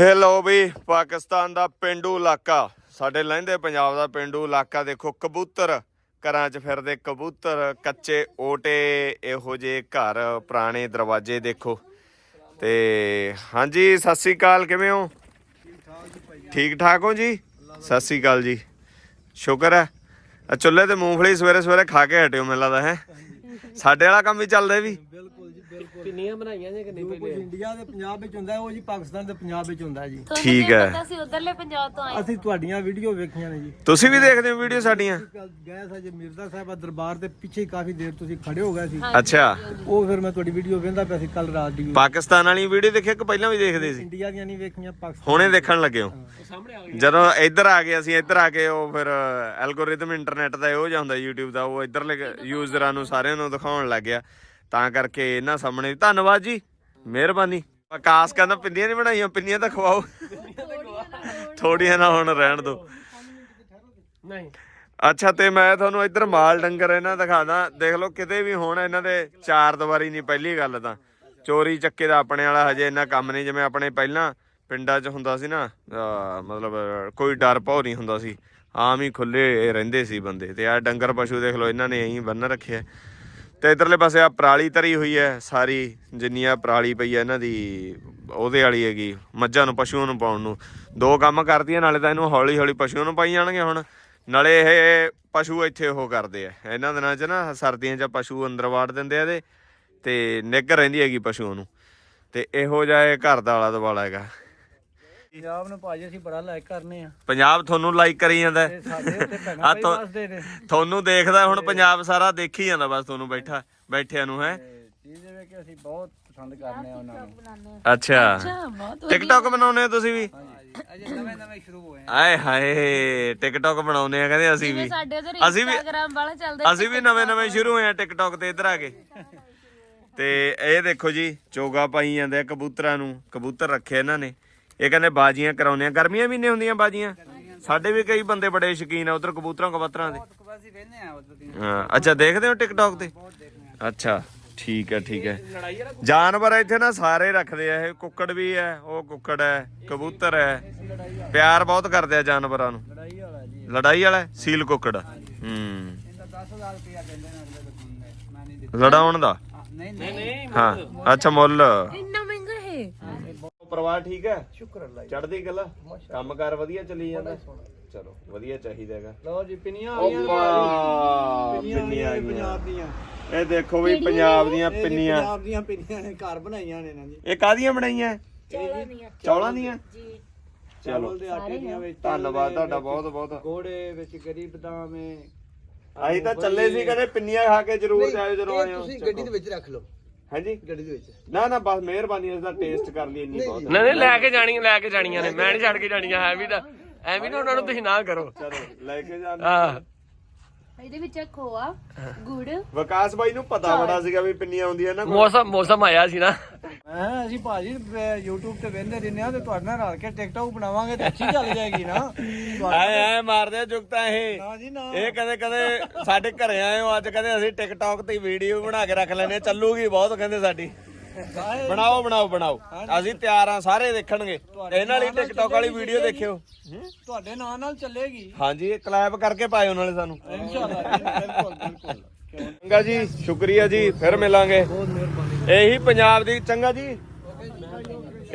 ਹੇ ਲੋ ਵੀ, ਪਾਕਿਸਤਾਨ ਦਾ ਪਿੰਡੂ ਇਲਾਕਾ। ਸਾਡੇ ਲਹਿੰਦੇ ਪੰਜਾਬ ਦਾ ਪਿੰਡੂ ਇਲਾਕਾ। ਦੇਖੋ, ਕਬੂਤਰ ਘਰਾਂ 'ਚ ਫਿਰਦੇ, ਕਬੂਤਰ ਕੱਚੇ ਓਟੇ, ਇਹੋ ਜਿਹੇ ਘਰ, ਪੁਰਾਣੇ ਦਰਵਾਜ਼ੇ ਦੇਖੋ। ਤੇ ਹਾਂਜੀ, ਸਤਿ ਸ੍ਰੀ ਅਕਾਲ, ਕਿਵੇਂ ਹੋ? ਠੀਕ ਠਾਕ ਹੋ ਜੀ? ਸਤਿ ਸ੍ਰੀ ਅਕਾਲ ਜੀ। ਸ਼ੁਕਰ ਹੈ। ਆ ਚੁੱਲ੍ਹੇ ਤੇ ਮੂੰਗਫਲੀ ਸਵੇਰੇ ਸਵੇਰੇ ਖਾ ਕੇ ਹਟਿਓ, ਮੈਨੂੰ ਲੱਗਦਾ, ਹੈ? ਸਾਡੇ ਵਾਲਾ ਕੰਮ ਵੀ ਚੱਲਦਾ ਵੀ? ਪਿੰਨੀਆਂ ਬਣਾਈਆਂ ਜੇ ਕਿ ਨਹੀਂ ਜੋ ਕੁਝ ਇੰਡੀਆ ਦੇ ਪੰਜਾਬ ਵਿੱਚ ਹੁੰਦਾ ਹੈ, ਉਹ ਜੀ ਪਾਕਿਸਤਾਨ ਦੇ ਪੰਜਾਬ ਵਿੱਚ ਹੁੰਦਾ ਹੈ ਜੀ। ਠੀਕ ਹੈ। ਪਤਾ ਸੀ ਉਧਰਲੇ ਪੰਜਾਬ ਤੋਂ ਆਏ ਅਸੀਂ ਤੁਹਾਡੀਆਂ ਵੀਡੀਓ ਵੇਖੀਆਂ ਨੇ ਜੀ। ਤੁਸੀਂ ਵੀ ਦੇਖਦੇ ਹੋ ਵੀਡੀਓ ਸਾਡੀਆਂ? ਕੱਲ ਗਏ ਸਾਂ ਜੀ ਮਿਰਜ਼ਾ ਸਾਹਿਬ ਦਾ ਦਰਬਾਰ ਦੇ ਪਿੱਛੇ ਹੀ ਕਾਫੀ ਦੇਰ ਤੁਸੀਂ ਖੜੇ ਹੋ ਗਏ ਸੀ। ਅੱਛਾ। ਉਹ ਫਿਰ ਮੈਂ ਤੁਹਾਡੀ ਵੀਡੀਓ ਵੇਖਦਾ ਪਿਆ ਸੀ ਕੱਲ ਰਾਤ ਦੀ। ਪਾਕਿਸਤਾਨ ਵਾਲੀ ਵੀਡੀਓ ਦੇਖਿਆ ਕਿ ਪਹਿਲਾਂ ਵੀ ਦੇਖਦੇ ਸੀ? ਇੰਡੀਆ ਦੀਆਂ ਨਹੀਂ ਵੇਖੀਆਂ ਪਾਕਿਸਤਾਨ ਹੁਣੇ ਦੇਖਣ ਲੱਗੇ ਹੋ? ਸਾਹਮਣੇ ਆ ਗਈ ਜਦੋਂ ਇੱਧਰ ਆ ਗਏ ਅਸੀਂ ਇੱਧਰ ਆ ਕੇ ਉਹ ਫਿਰ ਐਲਗੋਰਿਥਮ ਇੰਟਰਨੈਟ ਦਾ ਇਹੋ ਜਿਹਾ ਹੁੰਦਾ YouTube ਦਾ ਉਹ ਇੱਧਰਲੇ ਯੂਜ਼ਰਾਂ ਨੂੰ ਸਾਰਿਆਂ ਨੂੰ ਦਿਖਾਉਣ ਲੱਗ ਗਿਆ। ਤਾਂ ਕਰਕੇ ਇਹਨਾਂ ਸਾਹਮਣੇ ਧੰਨਵਾਦ ਜੀ ਮਿਹਰਬਾਨੀ। ਆਕਾਸ਼ ਕਹਿੰਦਾ ਪਿੰਨੀਆਂ ਨਹੀਂ ਬਣਾਈਆਂ ਪਿੰਨੀਆਂ ਤਾਂ ਖਵਾਓ। ਥੋੜੀਆਂ ਨਾ ਹੁਣ ਰਹਿਣ ਦਿਓ ਨਹੀਂ। ਅੱਛਾ ਤੇ ਮੈਂ ਤੁਹਾਨੂੰ ਇੱਧਰ ਮਾਲ ਡੰਗਰ ਇਹਨਾਂ ਦਿਖਾਦਾ ਦੇਖ ਲਓ ਕਿਤੇ ਵੀ ਹੁਣ ਇਹਨਾਂ ਦੇ ਚਾਰ ਦੀਵਾਰੀ ਨਹੀਂ ਪਹਿਲੀ ਗੱਲ ਤਾਂ। ਚੋਰੀ ਚੱਕੇ ਦਾ ਆਪਣੇ ਵਾਲਾ ਹਜੇ ਇੰਨਾ ਕੰਮ ਨਹੀਂ ਜਿਵੇਂ ਆਪਣੇ ਪਹਿਲਾਂ ਪਿੰਡਾਂ 'ਚ ਹੁੰਦਾ ਸੀ ਨਾ ਮਤਲਬ ਕੋਈ ਡਰ ਭੌ ਨਹੀਂ ਹੁੰਦਾ ਸੀ। ਆਮ ਹੀ ਖੁੱਲੇ ਰਹਿੰਦੇ ਸੀ ਬੰਦੇ। ਤੇ ਆ ਡੰਗਰ ਪਸ਼ੂ ਦੇਖ ਲਓ ਇਹਨਾਂ ਨੇ ਐਂ ਬੰਨ ਰੱਖਿਆ। ਤੇ ਇਧਰਲੇ ਪਾਸੇ ਆ ਪਰਾਲੀ ਧਰੀ ਹੋਈ ਹੈ ਸਾਰੀ ਜਿੰਨੀ ਆ ਪਰਾਲੀ ਪਈ ਹੈ ਇਹਨਾਂ ਦੀ, ਉਹਦੇ ਵਾਲੀ ਹੈਗੀ, ਮੱਝਾਂ ਨੂੰ, ਪਸ਼ੂਆਂ ਨੂੰ ਪਾਉਣ ਨੂੰ। ਦੋ ਕੰਮ ਕਰਦੀਆਂ ਨਾਲੇ ਤਾਂ ਇਹਨੂੰ ਹੌਲੀ ਹੌਲੀ ਪਸ਼ੂਆਂ ਨੂੰ ਪਾਈ ਜਾਣਗੇ ਹੁਣ। ਨਾਲੇ ਇਹ ਪਸ਼ੂ ਇੱਥੇ ਉਹ ਕਰਦੇ ਆ, ਇਹਨਾਂ ਦਿਨਾਂ 'ਚ ਨਾ ਸਰਦੀਆਂ 'ਚ ਪਸ਼ੂ ਅੰਦਰ ਵਾੜ ਦਿੰਦੇ ਆ ਇਹਦੇ, ਤੇ ਨਿੱਘ ਰਹਿੰਦੀ ਹੈਗੀ ਪਸ਼ੂਆਂ ਨੂੰ। ਤੇ ਇਹੋ ਜਿਹਾ ਇਹ ਘਰ ਦਾ ਆਲਾ ਦੁਆਲਾ ਹੈਗਾ। ਪੰਜਾਬ ਨੂੰ ਭਾਜੀ ਅਸੀਂ ਬੜਾ ਲਾਇਕ ਕਰਨੇ ਆ। ਪੰਜਾਬ ਤੁਹਾਨੂੰ ਲਾਈਕ ਕਰੀ ਜਾਂਦਾ। ਤੇ ਸਾਡੇ ਉੱਤੇ ਆ ਭੈਣਾਂ ਭਾਈ ਤੁਹਾ- ਵਸਦੇ ਨੇ। ਤੁਹਾਨੂੰ ਦੇਖਦਾ ਹੁਣ ਪੰਜਾਬ ਸਾਰਾ ਦੇਖੀ ਜਾਂਦਾ ਬਸ ਤੁਹਾਨੂੰ ਬੈਠਾ ਬੈਠਿਆਂ ਨੂੰ ਹੈ? ਤੇ ਚੀਜ਼ ਇਹ ਵੇ ਕਿ ਅਸੀਂ ਬਹੁਤ ਪਸੰਦ ਕਰਨੇ ਆ ਉਹਨਾਂ ਨੂੰ। ਅੱਛਾ। ਟਿਕਟੌਕ ਬਣਾਉਨੇ ਹੋ ਤੁਸੀਂ ਵੀ? ਅਜੇ ਨਵੇਂ ਨਵੇਂ ਸ਼ੁਰੂ ਹੋਏ ਆਏ ਹਾਏ ਟਿਕਟੌਕ ਬਣਾਉਨੇ ਆ ਕਹਿੰਦੇ ਅਸੀਂ ਵੀ। ਸਾਡੇ ਉਧਰ ਅਸੀਂ ਵੀ ਇੰਸਟਾਗ੍ਰਾਮ ਵਾਲਾ ਚੱਲਦਾ ਅਸੀਂ ਵੀ ਨਵੇਂ ਨਵੇਂ ਸ਼ੁਰੂ ਹੋਏ ਆ ਟਿਕਟੌਕ ਤੇ ਇੱਧਰ ਆ ਕੇ। ਤੇ ਇਹ ਦੇਖੋ ਜੀ ਚੋਗਾ ਪਾਈ ਜਾਂਦੇ ਆ ਕਬੂਤਰਾਂ ਨੂੰ। ਕਬੂਤਰ ਰੱਖੇ ਇਹਨਾਂ ਨੇ। ਇਹ ਕਹਿੰਦੇ ਬਾਜੀਆਂ ਕਰਾਉਨੇ ਆ। ਗਰਮੀਆਂ ਮਹੀਨੇ ਹੁੰਦੀਆਂ ਬਾਜੀਆਂ। ਸਾਡੇ ਵੀ ਕਈ ਬੰਦੇ ਬੜੇ ਸ਼ੌਕੀਨ ਆ ਉਧਰ ਕਬੂਤਰਾਂ ਕਬੂਤਰਾਂ ਦੇ। ਹਾਂ ਅੱਛਾ ਦੇਖਦੇ ਹੋ ਟਿਕਟੌਕ ਤੇ? ਅੱਛਾ ਠੀਕ ਹੈ ਠੀਕ ਹੈ। ਜਾਨਵਰ ਇੱਥੇ ਨਾ ਸਾਰੇ ਰੱਖਦੇ ਆ ਇਹ ਕੁੱਕੜ ਵੀ ਹੈ ਉਹ ਕੁੱਕੜ ਹੈ ਕਬੂਤਰ ਹੈ। ਪਿਆਰ ਬਹੁਤ ਕਰਦੇ ਆ ਜਾਨਵਰਾਂ ਨੂੰ। ਲੜਾਈ ਵਾਲਾ ਜੀ। ਲੜਾਈ ਵਾਲਾ ਹੈ? ਸੀਲ ਕੁੱਕੜ। ਹੂੰ। ਇਹਦਾ 10000 ਰੁਪਇਆ ਦਿੰਦੇ ਨੇ ਅਗਲੇ ਦੁਕਾਨ ਦੇ ਮੈਂ ਨਹੀਂ ਦਿੱਤਾ। ਲੜਾਉਣ ਦਾ? ਨਹੀਂ ਨਹੀਂ। ਹਾਂ ਅੱਛਾ ਮੁੱਲ। ਪਰਿਵਾਰ ਠੀਕ ਹੈ? ਸ਼ੁਕਰ ਅੱਲਾ ਜੀ। ਚੜ੍ਹਦੀ ਕਲਾ? ਕੰਮਕਾਰ ਵਧੀਆ ਚੱਲੀ ਜਾਂਦਾ? ਚਲੋ ਵਧੀਆ ਚਾਹੀਦਾ ਹੈਗਾ। ਲਓ ਜੀ ਪਿੰਨੀਆਂ ਆ ਗਈਆਂ। ਪਿੰਨੀਆਂ ਆ ਪੰਜਾਬ ਗਈਆਂ। ਦੀਆਂ। ਇਹ ਦੇਖੋ ਵੀ ਪੰਜਾਬ ਦੀਆਂ ਇਹ ਜੀ ਪਿੰਨੀਆਂ। ਪੰਜਾਬ ਦੀਆਂ ਪਿੰਨੀਆਂ ਨੇ ਘਰ ਬਣਾਈਆਂ ਨੇ ਨਾ ਜੀ ਇਹ ਕਾਦੀਆਂ ਬਣਾਈਆਂ? ਚੌਲਾਂ ਚੌਲਾਂ ਦੀਆਂ? ਜੀ। ਚਲੋ। ਚਾਵਲ ਦੇ ਆਟੇ ਦੀਆਂ ਵਿੱਚ ਧੰਨਵਾਦ ਤੁਹਾਡਾ ਬਹੁਤ ਬਹੁਤ। ਗੋੜੇ ਵਿੱਚ ਗਰੀ ਬਦਾਮ ਹੈ। ਅਸੀਂ ਤਾਂ ਚੱਲੇ ਸੀ ਕਹਿੰਦੇ ਪਿੰਨੀਆਂ ਖਾ ਕੇ ਜ਼ਰੂਰ ਜਾਇਓ ਜਦੋਂ ਆਏ ਹੋ ਤੁਸੀਂ ਗੱਡੀ ਦੇ ਵਿੱਚ ਰੱਖ ਲਓ। ਹਾਂਜੀ? ਗੱਡੀ ਦੇ ਵਿੱਚ। ਨਾ ਨਾ ਬਸ ਮਿਹਰਬਾਨੀ ਇਸ ਦਾ ਟੇਸਟ ਕਰ ਲਈ ਇੰਨੀ ਬਹੁਤ ਹੈ। ਨਹੀਂ ਨਹੀਂ ਲੈ ਕੇ ਜਾਣੀਆਂ ਲੈ ਕੇ ਜਾਣੀਆਂ ਨੇ। ਮੈਂ ਨਹੀਂ ਛੱਡ ਕੇ ਜਾਣੀਆਂ ਹੈ ਵੀ ਤਾਂ ਐਵੇਂ ਨਾ ਉਹਨਾਂ ਨੂੰ ਤੁਸੀਂ ਨਾ ਕਰੋ। ਚਲੋ ਲੈ ਕੇ ਜਾਂਦੇ ਹਾਂ ਇਹਦੇ ਵਿੱਚ ਖੋਆ ਗੁੜ। ਵਿਕਾਸ ਬਾਈ ਨੂੰ ਪਤਾ ਬੜਾ ਸੀਗਾ ਵੀ ਪਿੰਨੀਆਂ ਹੁੰਦੀਆਂ ਨਾ ਮੌਸਮ ਮੌਸਮ ਆਇਆ ਸੀ ਨਾ। ਹਾਂ ਅਸੀਂ ਭਾਜੀ ਅਹ YouTube ਤੇ ਵੇਖਦੇ ਰਹਿੰਦੇ ਆ ਤੇ ਤੁਹਾਡੇ ਨਾਲ ਰਲ ਕੇ ਟਿਕਟੌਕ ਬਣਾਵਾਂਗੇ ਤੇ ਅੱਛੀ ਚੱਲ ਜਾਏਗੀ ਨਾ। ਤੁਹਾਡਾ- ਐ ਐ ਮਾਰਦੇ ਆ ਜੁਗਤਾ ਇਹ। ਨਾ ਜੀ ਨਾ। ਇਹ ਕਦੇ ਕਦੇ ਸਾਡੇ ਘਰੇ ਆਏ ਹੋ ਅੱਜ ਕਹਿੰਦੇ ਅਸੀਂ ਟਿਕਟੌਕ ਤੇ ਵੀਡੀਓ ਬਣਾ ਕੇ ਰੱਖ ਲੈਨੇ ਚੱਲੂਗੀ ਬਹੁਤ ਕਹਿੰਦੇ ਸਾਡੀ। ਬਣਾਓ ਬਣਾਓ ਬਣਾਓ। ਅਸੀਂ ਤਿਆਰ ਆ ਸਾਰੇ ਦੇਖਣਗੇ। ਇਹਨਾਂ ਵਾਲੀ ਟਿਕਟੌਕ ਵਾਲੀ ਵੀਡੀਓ ਦੇਖਿਓ। ਤੁਹਾਡੇ ਨਾਂ ਨਾਲ ਚੱਲੇਗੀ। ਹਾਂਜੀ ਕਲੈਪ ਕਰਕੇ ਪਾਇਓ ਨਾਲੇ ਸਾਨੂੰ। ਇਨਸ਼ਾਅੱਲਾ ਜੀ, ਬਿਲਕੁਲ ਬਿਲਕੁਲ। ਚੰਗਾ ਜੀ ਸ਼ੁਕਰੀਆ ਜੀ ਫਿਰ ਮਿਲਾਂਗੇ। ਇਹੀ ਪੰਜਾਬ ਦੀ ਚੰਗਾ ਜੀ।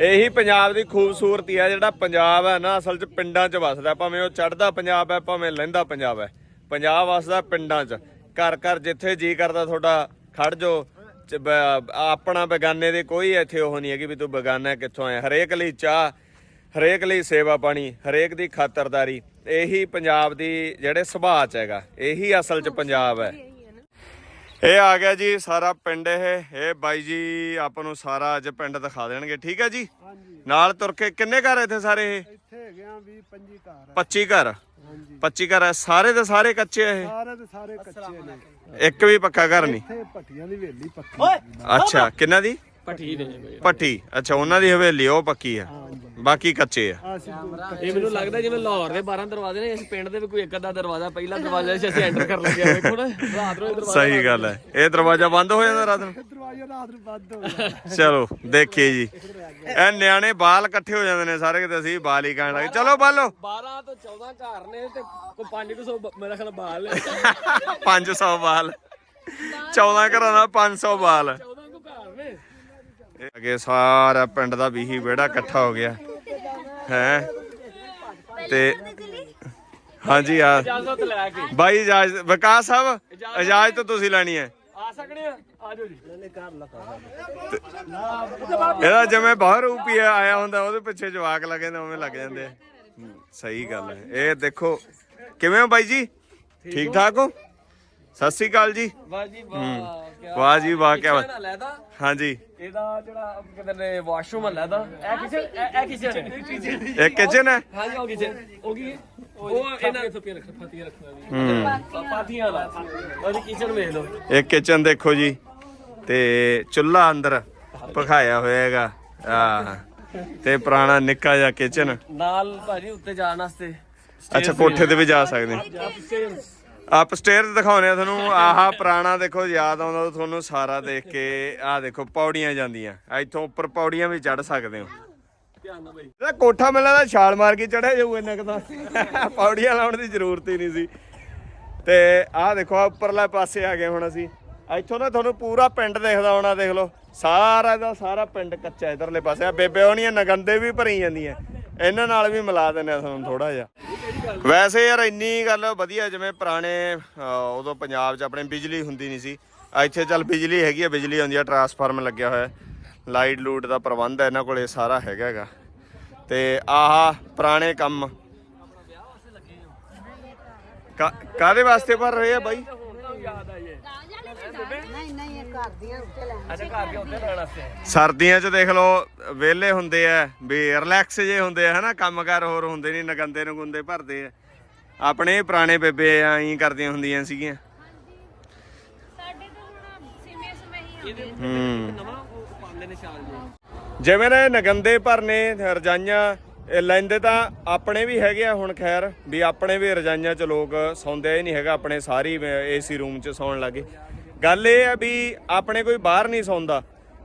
ਇਹੀ ਪੰਜਾਬ ਦੀ ਖੂਬਸੂਰਤੀ ਹੈ ਜਿਹੜਾ ਪੰਜਾਬ ਹੈ ਨਾ ਅਸਲ 'ਚ ਪਿੰਡਾਂ 'ਚ ਵਸਦਾ। ਭਾਵੇਂ ਉਹ ਚੜ੍ਹਦਾ ਪੰਜਾਬ ਹੈ ਭਾਵੇਂ ਲਹਿੰਦਾ ਪੰਜਾਬ ਹੈ ਪੰਜਾਬ ਵਸਦਾ ਪਿੰਡਾਂ 'ਚ। ਘਰ ਘਰ ਜਿੱਥੇ ਜੀ ਕਰਦਾ ਤੁਹਾਡਾ ਖੜ ਜੋ ਆਪਣਾ ਬੇਗਾਨੇ ਦੇ ਕੋਈ ਇੱਥੇ ਉਹ ਨਹੀਂ ਹੈਗੀ ਵੀ ਤੂੰ ਬੇਗਾਨਾ ਕਿੱਥੋਂ ਆਇਆ? ਹਰੇਕ ਲਈ ਚਾਹ ਹਰੇਕ ਲਈ ਸੇਵਾ ਪਾਣੀ ਹਰੇਕ ਦੀ ਖਾਤਰਦਾਰੀ ਇਹੀ ਪੰਜਾਬ ਦੀ ਜਿਹੜੇ ਸੁਭਾਅ 'ਚ ਹੈਗਾ ਇਹੀ ਅਸਲ 'ਚ ਪੰਜਾਬ ਹੈ। ਇਹ ਆ ਗਿਆ ਜੀ ਸਾਰਾ ਪਿੰਡ ਇਹ ਇਹ ਬਾਈ ਜੀ ਆਪਾਂ ਨੂੰ ਸਾਰਾ ਅੱਜ ਪਿੰਡ ਦਿਖਾ ਦੇਣਗੇ ਠੀਕ ਹੈ ਜੀ? ਨਾਲ ਤੁਰ ਕੇ ਕਿੰਨੇ ਘਰ ਇੱਥੇ ਸਾਰੇ ਇਹ? ਇੱਥੇ ਹੈਗੇ ਆ ਵੀ 25 ਘਰ 25 ਘਰ। 25 ਘਰ ਸਾਰੇ ਦੇ ਸਾਰੇ ਕੱਚੇ ਇਹ? ਸਾਰੇ ਦੇ ਸਾਰੇ ਕੱਚੇ ਨੇ। ਇੱਕ ਵੀ ਪੱਕਾ ਘਰ ਨਹੀਂ। ਇੱਥੇ ਭੱਟੀਆਂ ਦੀ ਹਵੇਲੀ ਪੱਕੀ। ਅੱਛਾ ਕਿੰਨਾ ਦੀ? ਪੱਠੀ ਦੇ ਪੱਟੀ ਅੱਛਾ ਉਹਨਾਂ ਦੀ ਹਵੇਲੀ ਉਹ ਪੱਕੀ ਆ। ਬਾਕੀ ਕੱਚੇ ਆ। ਇਹ ਮੈਨੂੰ ਲੱਗਦਾ ਜਿਵੇਂ ਲਾਹੌਰ ਦੇ 12 ਦਰਵਾਜ਼ੇ ਨੇ ਇਸ ਪਿੰਡ ਦੇ ਵੀ ਕੋਈ ਇੱਕ ਅੱਧਾ ਦਰਵਾਜ਼ਾ ਪਹਿਲਾ ਦਰਵਾਜ਼ਾ ਸੀ ਅਸੀਂ ਐਂਟਰ ਕਰ ਲੱਗੇ ਆ ਵੇਖੋ ਨਾ। ਰਾਤ ਨੂੰ ਇਹ ਦਰਵਾਜ਼ਾ ਸਹੀ ਗੱਲ ਹੈ। ਇਹ ਦਰਵਾਜ਼ਾ ਬੰਦ ਹੋ ਜਾਂਦਾ ਰਾਤ ਨੂੰ? ਦਰਵਾਜ਼ਾ ਰਾਤ ਨੂੰ ਬੰਦ ਹੋ ਚਲੋ ਦੇਖੀਏ ਜੀ। ਇਹ ਨਿਆਣੇ ਬਾਲ ਇਕੱਠੇ ਹੋ ਜਾਂਦੇ ਨੇ ਸਾਰੇ ਕਿਤੇ ਅਸੀਂ ਬਾਲ ਹੀ ਕਹਿਣ ਲੱਗੇ। ਚਲੋ ਬਾਲੋ 12 ਤੋਂ 14 ਘਰ ਨੇ ਤੇ ਕੋਈ 500 ਮੇਰਾ ਖਿਆਲ ਬਾਲ ਨੇ 500 ਬਾਲ। 14 ਘਰਾਂ ਦਾ 500 ਬਾਲ। 14 ਕੋ ਘਰ ਨੇ। ਇਹ ਅੱਗੇ ਸਾਰਾ ਪਿੰਡ ਦਾ ਵੀਹੀ ਵਿਹੜਾ ਇਕੱਠਾ ਹੋ ਗਿਆ। ਹੈ? ਤੇ ਹਾਂਜੀ ਆ। ਇਜਾਜ਼ਤ ਲੈ ਕੇ। ਬਾਈ ਇਜਾਜ਼ਤ ਵਿਕਾਸ ਸਾਹਿਬ ਇਜਾਜ਼ਤ ਤੁਸੀਂ ਲੈਣੀ ਹੈ। ਆ ਸਕਣੇ ਆ? ਆ ਜਾਓ ਜੀ। ਇਹਦਾ ਜਿਵੇਂ ਬਾਹਰ ਆਇਆ ਹੁੰਦਾ ਉਹਦੇ ਪਿੱਛੇ ਜਵਾਕ ਲੱਗੇ ਨੇ ਉਵੇਂ ਲੱਗ ਜਾਂਦੇ ਆ। ਹੂੰ, ਸਹੀ ਗੱਲ ਹੈ। ਇਹ ਦੇਖੋ ਕਿਵੇਂ ਹੋ ਬਾਈ ਜੀ? ਠੀਕ ਠਾਕ ਹੋ? ਸਤਿ ਸ੍ਰੀ ਅਕਾਲ ਜੀ। ਵਾਹ ਜੀ ਵਾਹ ਕਿਆ ਵਾਹ ਜੀ ਵਾਹ ਕੀ ਬਾਤ। ਲੈਦਾ? ਹਾਂਜੀ। ਇਹਦਾ ਜਿਹੜਾ ਕਹਿੰਦੇ ਨੇ ਵਾਸ਼ਰੂਮ ਹੈ ਲੈਦਾ ਇਹ ਕਿਚਨ। ਇਹ ਕਿਚਨ। ਇਹ ਕਿਚਨ ਹੈ? ਹਾਂਜੀ ਉਹ ਕਿਚਨ। ਉਹ ਕੀ? ਹੈ? ਉਹ ਇਹਨਾਂ ਫਤੀਆਂ ਰੱਖ ਫਤੀਆਂ ਰੱਖਣਾ ਹੂੰ। ਪਾਥੀਆਂ ਦਾ ਉਹਦੀ ਕਿਚਨ ਵੇਖ ਲਓ। ਇਹ ਕਿਚਨ ਦੇਖੋ ਜੀ ਤੇ ਚੁੱਲ੍ਹਾ ਅੰਦਰ ਪਖਾਇਆ ਹੋਇਆ ਹੈਗਾ। ਆ ਤੇ ਪੁਰਾਣਾ ਨਿੱਕਾ ਜਿਹਾ ਕਿਚਨ। ਨਾਲ ਭਾਜੀ ਉੱਤੇ ਜਾਣ ਵਾਸਤੇ ਅੱਛਾ ਕੋਠੇ ਤੇ ਵੀ ਜਾ ਸਕਦੇ। ਅਪ ਸਟੇਅਰ ਦਿਖਾਉਣੇ ਆ ਤੁਹਾਨੂੰ। ਆਹਾ ਪੁਰਾਣਾ ਦੇਖੋ, ਯਾਦ ਆਉਂਦਾ ਤੁਹਾਨੂੰ ਸਾਰਾ ਦੇਖ ਕੇ। ਆਹ ਦੇਖੋ, ਪੌੜੀਆਂ ਜਾਂਦੀਆਂ। ਇੱਥੋਂ ਉੱਪਰ ਪੌੜੀਆਂ ਵੀ ਚੜ ਸਕਦੇ ਹੋ। ਧਿਆਨ ਨਾਲ ਬਈ ਇਹਦਾ ਕੋਠਾ ਮਿਲਦਾ ਤਾਂ ਛਾਲ ਮਾਰ ਕੇ ਚੜਿਆ ਜਾਊ ਇੰਨਾ ਕੁ ਪੌੜੀਆਂ ਲਾਉਣ ਦੀ ਜ਼ਰੂਰਤ ਹੀ ਨਹੀਂ ਸੀ। ਤੇ ਆਹ ਦੇਖੋ, ਆਹ ਉੱਪਰਲੇ ਪਾਸੇ ਆ ਗਏ ਹੁਣ ਅਸੀਂ। ਇੱਥੋਂ ਨਾ ਤੁਹਾਨੂੰ ਪੂਰਾ ਪਿੰਡ ਦਿਖਦਾ ਹੋਣਾ, ਦੇਖ ਲਓ। ਸਾਰਾ ਦਾ ਸਾਰਾ ਪਿੰਡ ਕੱਚਾ, ਇਧਰਲੇ ਪਾਸੇ। ਆ ਬੇਬੇ ਹੋਣੀਆਂ ਨਗੰਦੇ ਵੀ ਭਰੀ ਜਾਂਦੀਆਂ। ਇਹਨਾਂ ਨਾਲ ਵੀ ਮਿਲਾ ਦਿੰਦੇ ਆ ਤੁਹਾਨੂੰ ਥੋੜਾ ਜਿਹਾ। ਵੈਸੇ ਯਾਰ ਇੰਨੀ ਗੱਲ ਵਧੀਆ, ਜਿਵੇਂ ਪੁਰਾਣੇ ਉਦੋਂ ਪੰਜਾਬ 'ਚ ਆਪਣੇ ਬਿਜਲੀ ਹੁੰਦੀ ਨਹੀਂ ਸੀ। ਇੱਥੇ ਚੱਲ ਬਿਜਲੀ ਹੈਗੀ ਆ, ਬਿਜਲੀ ਆਉਂਦੀ ਆ, ਟਰਾਂਸਫਾਰਮ ਲੱਗਿਆ ਹੋਇਆ। ਲਾਈਟ ਲੂਟ ਦਾ ਪ੍ਰਬੰਧ ਹੈ ਇਹਨਾਂ ਕੋਲੇ ਸਾਰਾ ਹੈਗਾ ਹੈਗਾ। ਤੇ ਆਹ ਪੁਰਾਣੇ ਕੰਮ। ਕਾ- ਕਾਹਦੇ ਵਾਸਤੇ ਭਰ ਰਹੇ ਆ ਬਾਈ? ਯਾਦ ਆਈ ਹੈ ਨਹੀਂ ਨਹੀਂ ਇਹ ਘਰ ਦੀਆਂ ਉੱਤੇ ਲੈਣ ਅੱਛਾ ਘਰ ਦੇ ਉੱਤੇ ਰਹਿਣ ਵਾਸਤੇ ਸਰਦੀਆਂ 'ਚ ਦੇਖ ਲਓ ਵਿਹਲੇ ਹੁੰਦੇ ਆ ਵੀ ਰਿਲੈਕਸ ਜੇ ਹੁੰਦੇ ਆ ਹਨਾ? ਕੰਮਕਾਰ ਹੋਰ ਹੁੰਦੇ ਨਹੀਂ ਨਗੰਦੇ ਨਗੁੰਦੇ ਭਰਦੇ ਆ। ਆਪਣੇ ਪੁਰਾਣੇ ਬੇਬੇ ਐਂ ਕਰਦੀਆਂ ਹੁੰਦੀਆਂ ਸੀਗੀਆਂ। ਸਾਡੇ ਤਾਂ ਹੁਣ ਸੀਨੀਅਰ ਸਮੇਂ ਹੀ ਆ। ਹੂੰ। ਨਵਾਂ ਉਹ ਪਾਉਂਦੇ ਨੇ ਸ਼ਾਲ ਜੀ। ਜਿਵੇਂ ਨਾ ਇਹ ਨਗੰਦੇ ਭਰਨੇ ਰਜਾਈਆਂ ਇਹ ਲੈਂਦੇ ਤਾਂ ਆਪਣੇ ਵੀ ਹੈਗੇ ਆ ਹੁਣ ਖੈਰ ਵੀ ਆਪਣੇ ਵੀ ਰਜਾਈਆਂ 'ਚ ਲੋਕ ਸੌਂਦੇ ਹੀ ਨਹੀਂ ਹੈਗਾ ਆਪਣੇ ਸਾਰੀ ਏਸੀ ਰੂਮ 'ਚ ਸੌਣ ਲੱਗੇ। ਗੱਲ ਇਹ ਆ ਵੀ ਆਪਣੇ ਕੋਈ ਬਾਹਰ ਨਹੀਂ ਸੌਂਦਾ।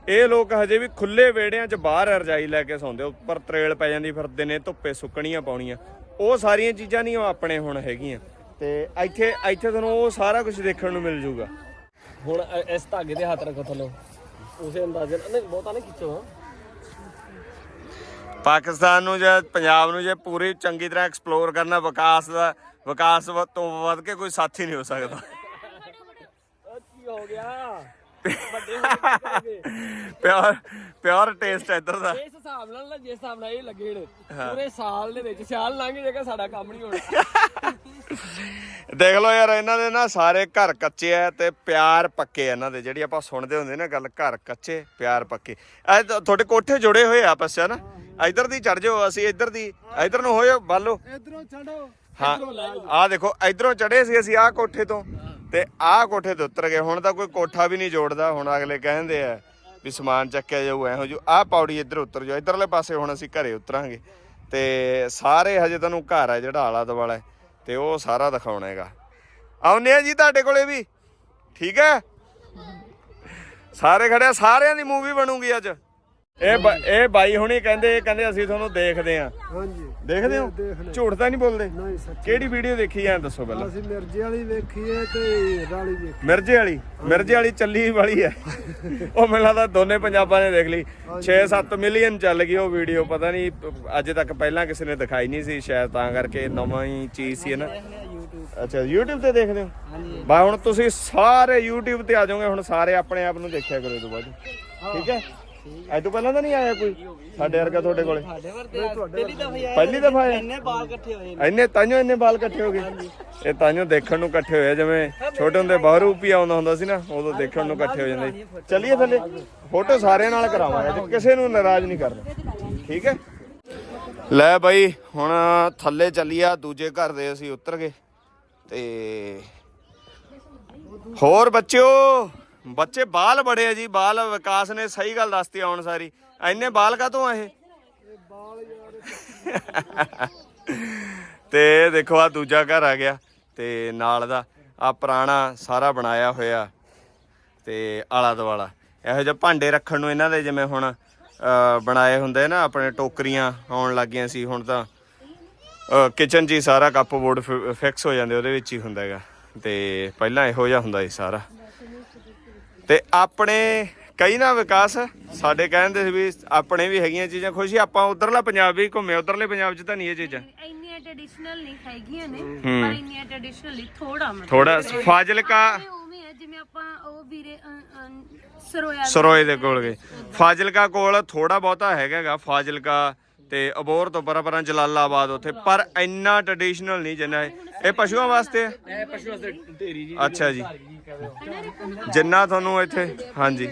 ਇਹ ਲੋਕ ਹਜੇ ਵੀ ਖੁੱਲੇ ਵਿਹੜਿਆਂ 'ਚ ਬਾਹਰ ਰਜਾਈ ਲੈ ਕੇ ਸੌਂਦੇ ਉੱਪਰ ਤਰੇਲ ਪੈ ਜਾਂਦੀ ਫਿਰਦੇ ਨੇ ਧੁੱਪੇ ਸੁੱਕਣੀਆਂ ਪਾਉਣੀਆਂ। ਉਹ ਸਾਰੀਆਂ ਚੀਜ਼ਾਂ ਨਹੀਂ ਉਹ ਆਪਣੇ ਹੁਣ ਹੈਗੀਆਂ। ਤੇ ਇੱਥੇ ਇੱਥੇ ਤੁਹਾਨੂੰ ਉਹ ਸਾਰਾ ਕੁਝ ਦੇਖਣ ਨੂੰ ਮਿਲ ਜੂਗਾ। ਹੁਣ ਇਸ ਧਾਗੇ ਦੇ ਹੱਥ ਰੱਖੋ ਥੱਲੋਂ। ਉਸੇ ਅੰਦਾਜ਼ੇ ਨਾਲ ਨਹੀਂ ਬਹੁਤਾ ਨਹੀਂ ਖਿੱਚੋ ਪਾਕਿਸਤਾਨ ਨੂੰ ਜਾਂ ਪੰਜਾਬ ਨੂੰ ਜੇ ਪੂਰੀ ਚੰਗੀ ਤਰ੍ਹਾਂ ਐਕਸਪਲੋਰ ਕਰਨਾ ਵਿਕਾਸ ਦਾ ਵਿਕਾਸ ਤੋਂ ਵੱਧ ਕੇ ਕੋਈ ਸਾਥੀ ਨਹੀਂ ਹੋ ਸਕਦਾ। ਹੋ ਗਿਆ। ਵੱਡੇ ਹੋ ਕੇ ਕੀ ਕਰੋਗੇ? ਪਿਓਰ ਪਿਓਰ ਟੇਸਟ ਇੱਧਰ ਦਾ। ਇਸ ਹਿਸਾਬ ਨਾਲ ਨਾ ਜਿਸ ਹਿਸਾਬ ਨਾਲ ਇਹ ਲੱਗੇ ਨੇ ਪੂਰੇ ਸਾਲ ਦੇ ਵਿੱਚ ਸਾਲ ਲੰਘ ਜਾਏਗਾ ਸਾਡਾ ਕੰਮ ਨਹੀਂ ਹੋਣਾ। ਦੇਖ ਲਓ ਯਾਰ ਇਹਨਾਂ ਦੇ ਨਾ ਸਾਰੇ ਘਰ ਕੱਚੇ ਆ ਤੇ ਪਿਆਰ ਪੱਕੇ ਆ ਇਹਨਾਂ ਦੇ। ਜਿਹੜੀ ਆਪਾਂ ਸੁਣਦੇ ਹੁੰਦੇ ਨਾ ਗੱਲ ਘਰ ਕੱਚੇ ਪਿਆਰ ਪੱਕੇ। ਐ ਤੁਹਾਡੇ ਕੋਠੇ ਜੁੜੇ ਹੋਏ ਆ ਆਪਸ 'ਚ ਨਾ ਇੱਧਰ ਦੀ ਚੜ ਜਾਓ ਅਸੀਂ ਇੱਧਰ ਦੀ ਇੱਧਰ ਨੂੰ ਹੋਇਓ ਬਾਲੋ ਇਧਰੋਂ ਛੱਡੋ ਹਾਂ। ਆਹ ਦੇਖੋ ਇਧਰੋਂ ਚੜੇ ਸੀ ਅਸੀਂ ਆਹ ਕੋਠੇ ਤੋਂ। ਤੇ ਆਹ ਕੋਠੇ ਤੇ ਉਤਰ ਗਏ। ਹੁਣ ਤਾਂ ਕੋਈ ਕੋਠਾ ਵੀ ਨਹੀਂ ਜੋੜਦਾ। ਹੁਣ ਅਗਲੇ ਕਹਿੰਦੇ ਆ ਵੀ ਸਮਾਨ ਚੱਕਿਆ ਜਾਊ, ਐਹੋ ਜੋ ਆਹ ਪੌੜੀ ਇੱਧਰ ਉਤਰ ਜਾਓ। ਇਧਰਲੇ ਪਾਸੇ ਹੁਣ ਅਸੀਂ ਘਰੇ ਉਤਰਾਂਗੇ। ਤੇ ਸਾਰੇ ਹਜੇ ਤੁਹਾਨੂੰ ਘਰ ਹੈ ਜਿਹੜਾ ਆਲਾ ਦੁਆਲਾ ਤੇ ਉਹ ਸਾਰਾ ਦਿਖਾਉਣਾ ਹੈਗਾ। ਆਉਨੇ ਆ ਜੀ ਤੁਹਾਡੇ ਕੋਲੇ ਵੀ? ਠੀਕ ਹੈ? ਸਾਰੇ ਖੜਿਆ ਸਾਰਿਆਂ ਦੀ ਮੂਵੀ ਬਣੂਗੀ ਅੱਜ। ਇਹ ਇਹ ਬਾਈ ਹੁਣੀ ਕਹਿੰਦੇ ਕਹਿੰਦੇ ਅਸੀਂ ਤੁਹਾਨੂੰ ਦੇਖਦੇ ਆ। ਹਾਂਜੀ। ਦੇਖਦੇ ਹੋ? ਝੂਠ ਤਾਂ ਨਹੀਂ ਬੋਲਦੇ? ਨਹੀਂ ਸੱਚ ਕਿਹੜੀ ਵੀਡੀਓ ਦੇਖੀ ਐ ਦੱਸੋ ਪਹਿਲਾਂ? ਅਸੀਂ ਮਿਰਜ਼ੇ ਵਾਲੀ ਵੇਖੀਏ ਤੇ ਰਾਲੀ ਵੇਖੀ? ਮਿਰਜੇ ਵਾਲੀ? ਮਿਰਜੇ ਵਾਲੀ ਚੱਲੀ ਵਾਲੀ ਐ ਉਹ ਮੈਨੂੰ ਲੱਗਦਾ ਦੋਨੇ ਪੰਜਾਬਾਂ ਨੇ ਦੇਖ ਲਈ। 6-7 ਮਿਲੀਅਨ ਚੱਲ ਗਈ ਉਹ ਵੀਡੀਓ ਪਤਾ ਨਹੀਂ ਅੱਜ ਤੱਕ ਪਹਿਲਾਂ ਕਿਸੇ ਨੇ ਦਿਖਾਈ ਨਹੀਂ ਸੀ ਸ਼ਾਇਦ ਤਾਂ ਕਰਕੇ ਨਵਾਂ ਹੀ ਚੀਜ਼ ਸੀ ਨਾ? ਅੱਛਾ YouTube ਤੇ ਦੇਖਦੇ ਹੋ? ਹਾਂਜੀ। ਬਾ ਹੁਣ ਤੁਸੀਂ ਸਾਰੇ YouTube ਤੇ ਆ ਜਾਓਗੇ ਹੁਣ ਸਾਰੇ ਆਪਣੇ ਆਪ ਨੂੰ ਦੇਖਿਆ ਕਰੋ ਇਹ ਤੋਂ ਬਾਅਦ। ਠੀਕ ਹੈ? ਅੱਜ ਤੋਂ ਪਹਿਲਾਂ ਤਾਂ ਨਹੀਂ ਆਇਆ ਕੋਈ? ਸਾਡੇ ਵਰਗਾ ਤੁਹਾਡੇ ਕੋਲੇ? ਪਹਿਲੀ ਦਫਾ ਆਇਆ ਇੰਨੇ ਬਾਲ ਇਕੱਠੇ ਹੋਏ ਇੰਨੇ ਤਾਂਿਓ ਇੰਨੇ ਬਾਲ ਇਕੱਠੇ ਹੋ ਗਏ? ਇਹ ਤਾਂਿਓ ਦੇਖਣ ਨੂੰ ਇਕੱਠੇ ਹੋਏ ਆ, ਜਿਵੇਂ ਛੋਟੇ ਹੁੰਦੇ ਬਾਹਰੋਂ ਵੀ ਆਉਂਦਾ ਹੁੰਦਾ ਸੀ ਨਾ ਉਦੋਂ ਦੇਖਣ ਨੂੰ ਇਕੱਠੇ ਹੋ ਜਾਂਦੇ। ਚੱਲੀਏ ਥੱਲੇ। ਫੋਟੋ ਸਾਰਿਆਂ ਨਾਲ ਕਰਾਵਾਂਗੇ ਤੇ ਕਿਸੇ ਨੂੰ ਨਾਰਾਜ਼ ਨਹੀਂ ਕਰਨਾ ਠੀਕ ਹੈ? ਲੈ ਬਾਈ ਹੁਣ ਥੱਲੇ ਚੱਲੀਆ ਦੂਜੇ ਘਰ ਦੇ ਅਸੀਂ ਉਤਰ ਗਏ। ਤੇ ਹੋਰ ਬੱਚਿਓ ਬੱਚੇ ਬਾਲ ਬੜੇ ਆ ਜੀ, ਬਾਲ ਵਿਕਾਸ ਨੇ ਸਹੀ ਗੱਲ ਦੱਸਤੀ ਆਉਣ ਸਾਰੀ। ਐਨੇ ਬਾਲ ਕਾਤੋਂ ਆ ਇਹ? ਤੇ ਦੇਖੋ ਆ ਦੂਜਾ ਘਰ ਆ ਗਿਆ ਤੇ ਨਾਲ ਦਾ ਆ ਪੁਰਾਣਾ ਸਾਰਾ ਬਣਾਇਆ ਹੋਇਆ ਤੇ ਆਲਾ ਦਵਾਲਾ ਇਹੋ ਜਿਹੇ ਭਾਂਡੇ ਰੱਖਣ ਨੂੰ ਇਹਨਾਂ ਦੇ ਜਿਵੇਂ ਹੁਣ ਬਣਾਏ ਹੁੰਦੇ ਨਾ, ਆਪਣੇ ਟੋਕਰੀਆਂ ਆਉਣ ਲੱਗੀਆਂ ਸੀ, ਹੁਣ ਤਾਂ ਕਿਚਨ 'ਚ ਹੀ ਸਾਰਾ ਕੱਪ ਬੋਰਡ ਫਿਕਸ ਹੋ ਜਾਂਦੇ, ਉਹਦੇ ਵਿੱਚ ਹੀ ਹੁੰਦਾ ਹੈਗਾ। ਤੇ ਪਹਿਲਾਂ ਇਹੋ ਜਿਹਾ ਹੁੰਦਾ ਸੀ ਸਾਰਾ। ਤੇ ਆਪਣੇ ਕਈ ਨਾ ਵਿਕਾਸ ਸਾਡੇ ਕਹਿੰਦੇ ਸੀ ਵੀ ਆਪਣੇ ਵੀ ਹੈਗੀਆਂ ਚੀਜ਼ਾਂ ਖੁਸ਼ੀ ਆਪਾਂ ਉਧਰਲਾ ਪੰਜਾਬ ਵੀ ਘੁੰਮੇ ਉਧਰਲੇ ਪੰਜਾਬ 'ਚ ਤਾਂ ਨਹੀਂ ਇਹ ਚੀਜ਼ਾਂ। ਇੰਨੀਆਂ ਟ੍ਰੈਡੀਸ਼ਨਲ ਨਹੀਂ ਹੈਗੀਆਂ ਨੇ ਪਰ ਇੰਨੀਆਂ ਟ੍ਰੈਡੀਸ਼ਨਲ ਥੋੜਾ ਮਤਲਬ। ਥੋੜਾ ਫਾਜ਼ਿਲਕਾ ਉਵੇਂ ਹੈ ਜਿਵੇਂ ਆਪਾਂ ਉਹ ਵੀਰੇ ਸਰੋਏ ਦੇ ਕੋਲ ਗਏ। ਫਾਜ਼ਿਲਕਾ ਕੋਲ ਥੋੜਾ ਬਹੁਤਾ ਹੈਗਾਗਾ ਫਾਜ਼ਿਲਕਾ ਤੇ ਅਬੋਰ ਤੋਂ ਪਰਾਂ ਪਰਾਂ ਜਲਾਲਾਬਾਦ ਉੱਥੇ ਪਰ ਇੰਨਾ ਟ੍ਰੈਡੀਸ਼ਨਲ ਨਹੀਂ ਜਿੰਨਾ ਇਹ। ਇਹ ਪਸ਼ੂਆਂ ਵਾਸਤੇ ਹੈ ਇਹ ਪਸ਼ੂ ਵਾਸਤੇ ਢੇਰੀ ਜੀ। ਅੱਛਾ ਜੀ। ਜਿੰਨਾ ਤੁਹਾਨੂੰ ਇੱਥੇ ਹਾਂਜੀ।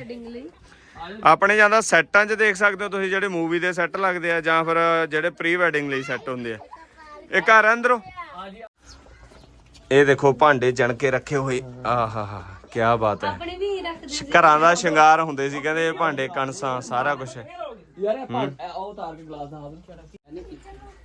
ਆਪਣੇ ਜਾਂਦਾ ਸੈੱਟਾਂ 'ਚ ਦੇਖ ਸਕਦੇ ਹੋ ਤੁਸੀਂ ਜਿਹੜੇ ਮੂਵੀ ਦੇ ਸੈੱਟ ਲੱਗਦੇ ਆ ਜਾਂ ਫਿਰ ਜਿਹੜੇ ਪ੍ਰੀ ਵੈਡਿੰਗ ਲਈ ਸੈੱਟ ਹੁੰਦੇ ਆ। ਇਹ ਘਰ ਅੰਦਰੋਂ? ਇਹ ਦੇਖੋ ਭਾਂਡੇ ਜਣ ਕੇ ਰੱਖੇ ਹੋਏ। ਆਹਾਹਾ ਕੀ ਬਾਤ ਹੈ। ਆਪਣੇ ਵੀ ਰੱਖਦੇ ਘਰਾਂ ਦਾ ਸ਼ਿੰਗਾਰ ਹੁੰਦੇ ਸੀ ਕਹਿੰਦੇ ਇਹ ਭਾਂਡੇ ਕਣਸਾਂ ਸਾਰਾ ਕੁਝ ਯਾਰ ਇਹ ਭਾਂ- ਇਹ ਉਹ ਤਾਰ ਕੇ ਗਲਾਸ ਦਾ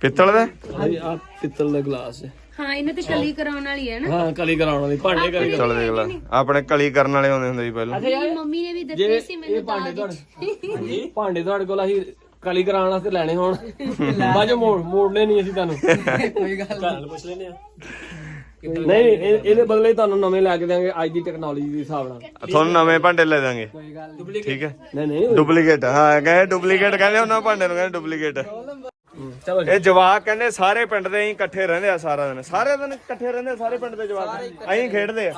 ਪਿੱਤਲ ਦਾ ਹਾਂਜੀ ਆ ਪਿੱਤਲ ਦਾ ਗਲਾਸ ਹੈ। ਹਾਂ ਇਹਨਾਂ ਤੇ ਕਲੀ ਕਰਾਉਣ ਵਾਲੀ ਹੈ ਨਾ। ਹਾਂ ਕਲੀ ਕਰਾਉਣ ਵਾਲੀ ਭਾਂਡੇ ਕਲੀ ਪਿੱਤਲ ਦੇ ਗਲਾ ਆਪਣੇ ਕਲੀ ਕਰਨ ਵਾਲੇ ਹੁੰਦੇ ਹੁੰਦੇ ਸੀ ਪਹਿਲਾਂ। ਮੇਰੀ ਮੰਮੀ ਨੇ ਵੀ ਦਿੱਤੇ ਸੀ ਇਹ ਮੈਨੂੰ ਭਾਂਡੇ ਤੁਹਾਡੇ ਭਾਂਡੇ ਤੁਹਾਡੇ ਕੋਲ ਅਸੀਂ ਕਲੀ ਕਰਾਉਣ ਵਾਸਤੇ ਲੈਣੇ ਹੋਣ। ਬਾਜੋ ਮੋੜ ਮੋੜਨੇ ਨਹੀਂ ਅਸੀਂ ਤੁਹਾਨੂੰ। ਕੋਈ ਗੱਲ ਨਹੀਂ। ਪੁੱਛ ਲੈਨੇ ਆ। ਨਹੀਂ ਇਹ- ਇਹਦੇ ਬਦਲੇ ਹੀ ਤੁਹਾਨੂੰ ਨਵੇਂ ਲੈ ਕੇ ਦੇਵਾਂਗੇ ਅੱਜ ਦੀ ਟੈਕਨੋਲੋਜੀ ਦੇ ਹਿਸਾਬ ਨਾਲ। ਤੁਹਾਨੂੰ ਨਵੇਂ ਭਾਂਡੇ ਲੈ ਦਾਂਗੇ। ਠੀਕ ਹੈ? ਨਹੀਂ ਨਹੀਂ। ਡੁਪਲੀਕੇਟ ਹਾਂ ਕਹਿੰਦੇ ਡੁਪਲੀਕੇਟ ਕਹਿੰਦੇ ਉਹਨਾਂ ਭਾਂਡੇ ਨੂੰ ਕਹਿੰਦੇ ਡੁਪਲੀਕੇਟ ਚਲੋ ਇਹ ਜਵਾਕ ਕਹਿੰਦੇ ਸਾਰੇ ਪਿੰਡ ਦੇ ਹੀ ਇਕੱਠੇ ਰਹਿੰਦੇ ਆ ਸਾਰਾ ਦਿਨ। ਸਾਰੇ ਦਿਨ ਇਕੱਠੇ ਰਹਿੰਦੇ ਆ ਸਾਰੇ ਪਿੰਡ ਦੇ ਜਵਾਕ। ਅਸੀਂ ਖੇਡਦੇ ਆ।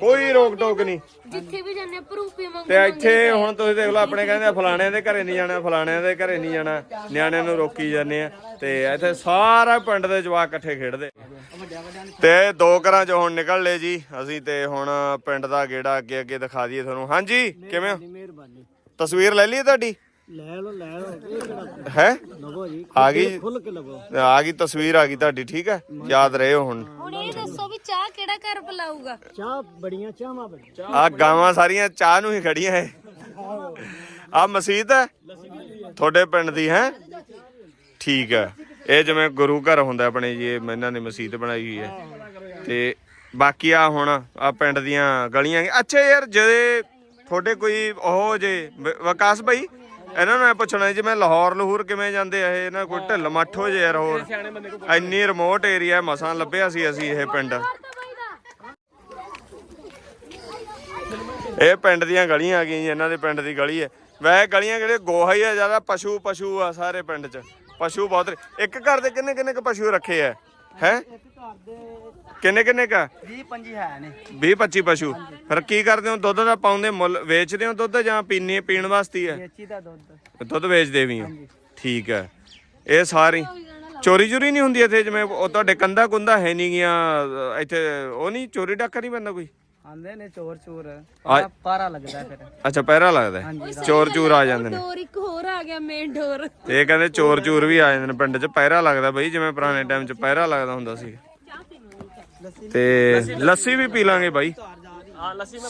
ਕੋਈ ਰੋਕ ਟੋਕ ਨਹੀਂ। ਜਿੱਥੇ ਵੀ ਜਾਂਦੇ ਪ੍ਰੂਫੀ ਮੰਗ ਤੇ ਇੱਥੇ ਹੁਣ ਤੁਸੀਂ ਦੇਖ ਲਓ ਆਪਣੇ ਕਹਿੰਦੇ ਆ ਫਲਾਣਿਆਂ ਦੇ ਘਰੇ ਨਹੀਂ ਜਾਣਾ ਫਲਾਣਿਆਂ ਦੇ ਘਰੇ ਨਹੀਂ ਜਾਣਾ ਨਿਆਣਿਆਂ ਨੂੰ ਰੋਕੀ ਜਾਂਦੇ ਆ। ਤੇ ਇੱਥੇ ਸਾਰਾ ਪਿੰਡ ਦੇ ਜਵਾਕ ਇਕੱਠੇ ਖੇਡਦੇ। ਤੇ ਦੋ ਘਰਾਂ ਚੋਂ ਹੁਣ ਨਿਕਲ ਲਏ ਜੀ। ਅਸੀਂ ਤੇ ਹੁਣ ਪਿੰਡ ਦਾ ਗੇੜਾ ਅੱਗੇ ਅੱਗੇ ਦਿਖਾ ਦਈਏ ਤੁਹਾਨੂੰ। ਹਾਂਜੀ ਕਿਵੇਂ ਹੋ? ਤਸਵੀਰ ਲੈ ਲਈ ਤੁਹਾਡੀ? ਲੈ ਲਓ ਲੈ ਲਓ। ਇਹ ਕਿਹੜਾ ਹੈ? ਲਵੋ ਜੀ ਆ ਗਈ? ਖੁੱਲ ਕੇ ਲਵੋ। ਆ ਗਈ ਤਸਵੀਰ ਆ ਗਈ ਤੁਹਾਡੀ ਠੀਕ ਹੈ? ਯਾਦ ਰਹੇਓ ਹੁਣ। ਹੁਣ ਇਹ ਦੱਸੋ ਵੀ ਚਾਹ ਕਿਹੜਾ ਘਰ ਪਿਲਾਊਗਾ ਚਾਹ ਬੜੀਆਂ ਚਾਹਾਂ ਬੜੀਆਂ। ਆ ਗਾਵਾਂ ਸਾਰੀਆਂ ਚਾਹ ਨੂੰ ਹੀ ਖੜੀਆਂ ਐ ਆ ਮਸਜਿਦ ਹੈ? ਤੁਹਾਡੇ ਪਿੰਡ ਦੀ ਹੈ? ਠੀਕ ਹੈ। ਇਹ ਜਿਵੇਂ ਗੁਰੂ ਘਰ ਹੁੰਦਾ ਆਪਣੇ ਜੀ ਇਹ ਇਹਨਾਂ ਨੇ ਮਸਜਿਦ ਬਣਾਈ ਹੋਈ ਹੈ। ਤੇ ਬਾਕੀ ਆ ਹੁਣ ਆ ਪਿੰਡ ਦੀਆਂ ਗਲੀਆਂ। ਅੱਛਾ ਯਾਰ ਜੇ ਤੁਹਾਡੇ ਕੋਈ ਉਹ ਜੇ ਵਿਕਾਸ ਭਾਈ ਇਹਨਾਂ ਨੂੰ ਇਹ ਪੁੱਛਣਾ ਸੀ ਜਿਵੇਂ ਲਾਹੌਰ ਲਹੂਰ ਕਿਵੇਂ ਜਾਂਦੇ ਆ ਇਹ? ਇਹਨਾਂ ਕੋਈ ਢਿੱਲ ਮੱਠ ਹੋ ਜੇ ਯਾਰ ਹੋਰ। ਇੰਨੀ ਰਿਮੋਟ ਏਰੀਆ ਮਸਾਂ ਲੱਭਿਆ ਸੀ ਅਸੀਂ ਇਹ ਪਿੰਡ। ਇਹ ਪਿੰਡ ਦੀਆਂ ਗਲੀਆਂ ਆ ਗਈਆਂ ਜੀ, ਇਹਨਾਂ ਦੇ ਪਿੰਡ ਦੀ ਗਲੀ ਹੈ। ਵੈਸੇ ਗਲੀਆਂ ਕਿਹੜੇ ਗੋਹਾ ਹੀ ਆ ਜ਼ਿਆਦਾ ਪਸ਼ੂ ਪਸ਼ੂ ਆ ਸਾਰੇ ਪਿੰਡ 'ਚ। ਪਸ਼ੂ ਬਹੁਤ ਨੇ। ਇੱਕ ਘਰ ਦੇ ਕਿੰਨੇ ਕਿੰਨੇ ਕ ਪਸ਼ੂ ਰੱਖੇ ਆ? ਹੈ? ਕਿੰਨੇ ਕਿੰਨੇ ਕ? 20 25 ਹੈ ਨੇ। 20 25 ਪਸ਼ੂ। ਫਿਰ ਕੀ ਕਰਦੇ ਹੋ? ਦੁੱਧ ਦਾ ਪਾਉਂਦੇ ਮੁੱਲ ਵੇਚਦੇ ਹੋ ਦੁੱਧ ਜਾਂ ਪੀਣੇ ਪੀਣ ਵਾਸਤੇ ਹੀ ਵੇਚੀ ਦਾ ਦੁੱਧ। ਦੁੱਧ ਵੇਚਦੇ ਵੀ ਹੋ। ਠੀਕ ਹੈ। ਇਹ ਸਾਰੀ ਚੋਰੀ ਚੋਰੀ ਨਹੀਂ ਹੁੰਦੀ ਇੱਥੇ? ਜਿਵੇਂ ਉਹ ਤੁਹਾਡੇ ਕੰਦਾ ਕੁੰਦਾ ਹੈ ਨਹੀਂ ਗਿਆ ਇੱਥੇ ਉਹ ਨਹੀਂ? ਚੋਰੀ ਡਾਕਾ ਨਹੀਂ ਪੈਂਦਾ ਕੋਈ? ਆਂਦੇ ਨੇ ਚੋਰ ਚੋਰ। ਆ- ਪਾਰਾ ਲੱਗਦਾ ਫਿਰ। ਅੱਛਾ ਪਹਿਰਾ ਲੱਗਦਾ ਹੈ। ਚੋਰ ਚੂਰ ਆ ਜਾਂਦੇ ਨੇ। ਡੋਰ ਇੱਕ ਹੋਰ ਆ ਗਿਆ ਮੇਨ ਡੋਰ। ਤੇ ਇਹ ਕਹਿੰਦੇ ਚੋਰ ਚੂਰ ਵੀ ਆ ਜਾਂਦੇ ਨੇ ਪਿੰਡ 'ਚ। ਪਹਿਰਾ ਲੱਗਦਾ ਬਈ ਜਿਵੇਂ ਪੁਰਾਣੇ ਟਾਈਮ 'ਚ ਪਹਿਰਾ ਲੱਗਦਾ ਹੁੰਦਾ ਸੀ। ਤੇ ਲੱਸੀ ਵੀ ਪੀ ਲਾਂਗੇ ਬਾਈ।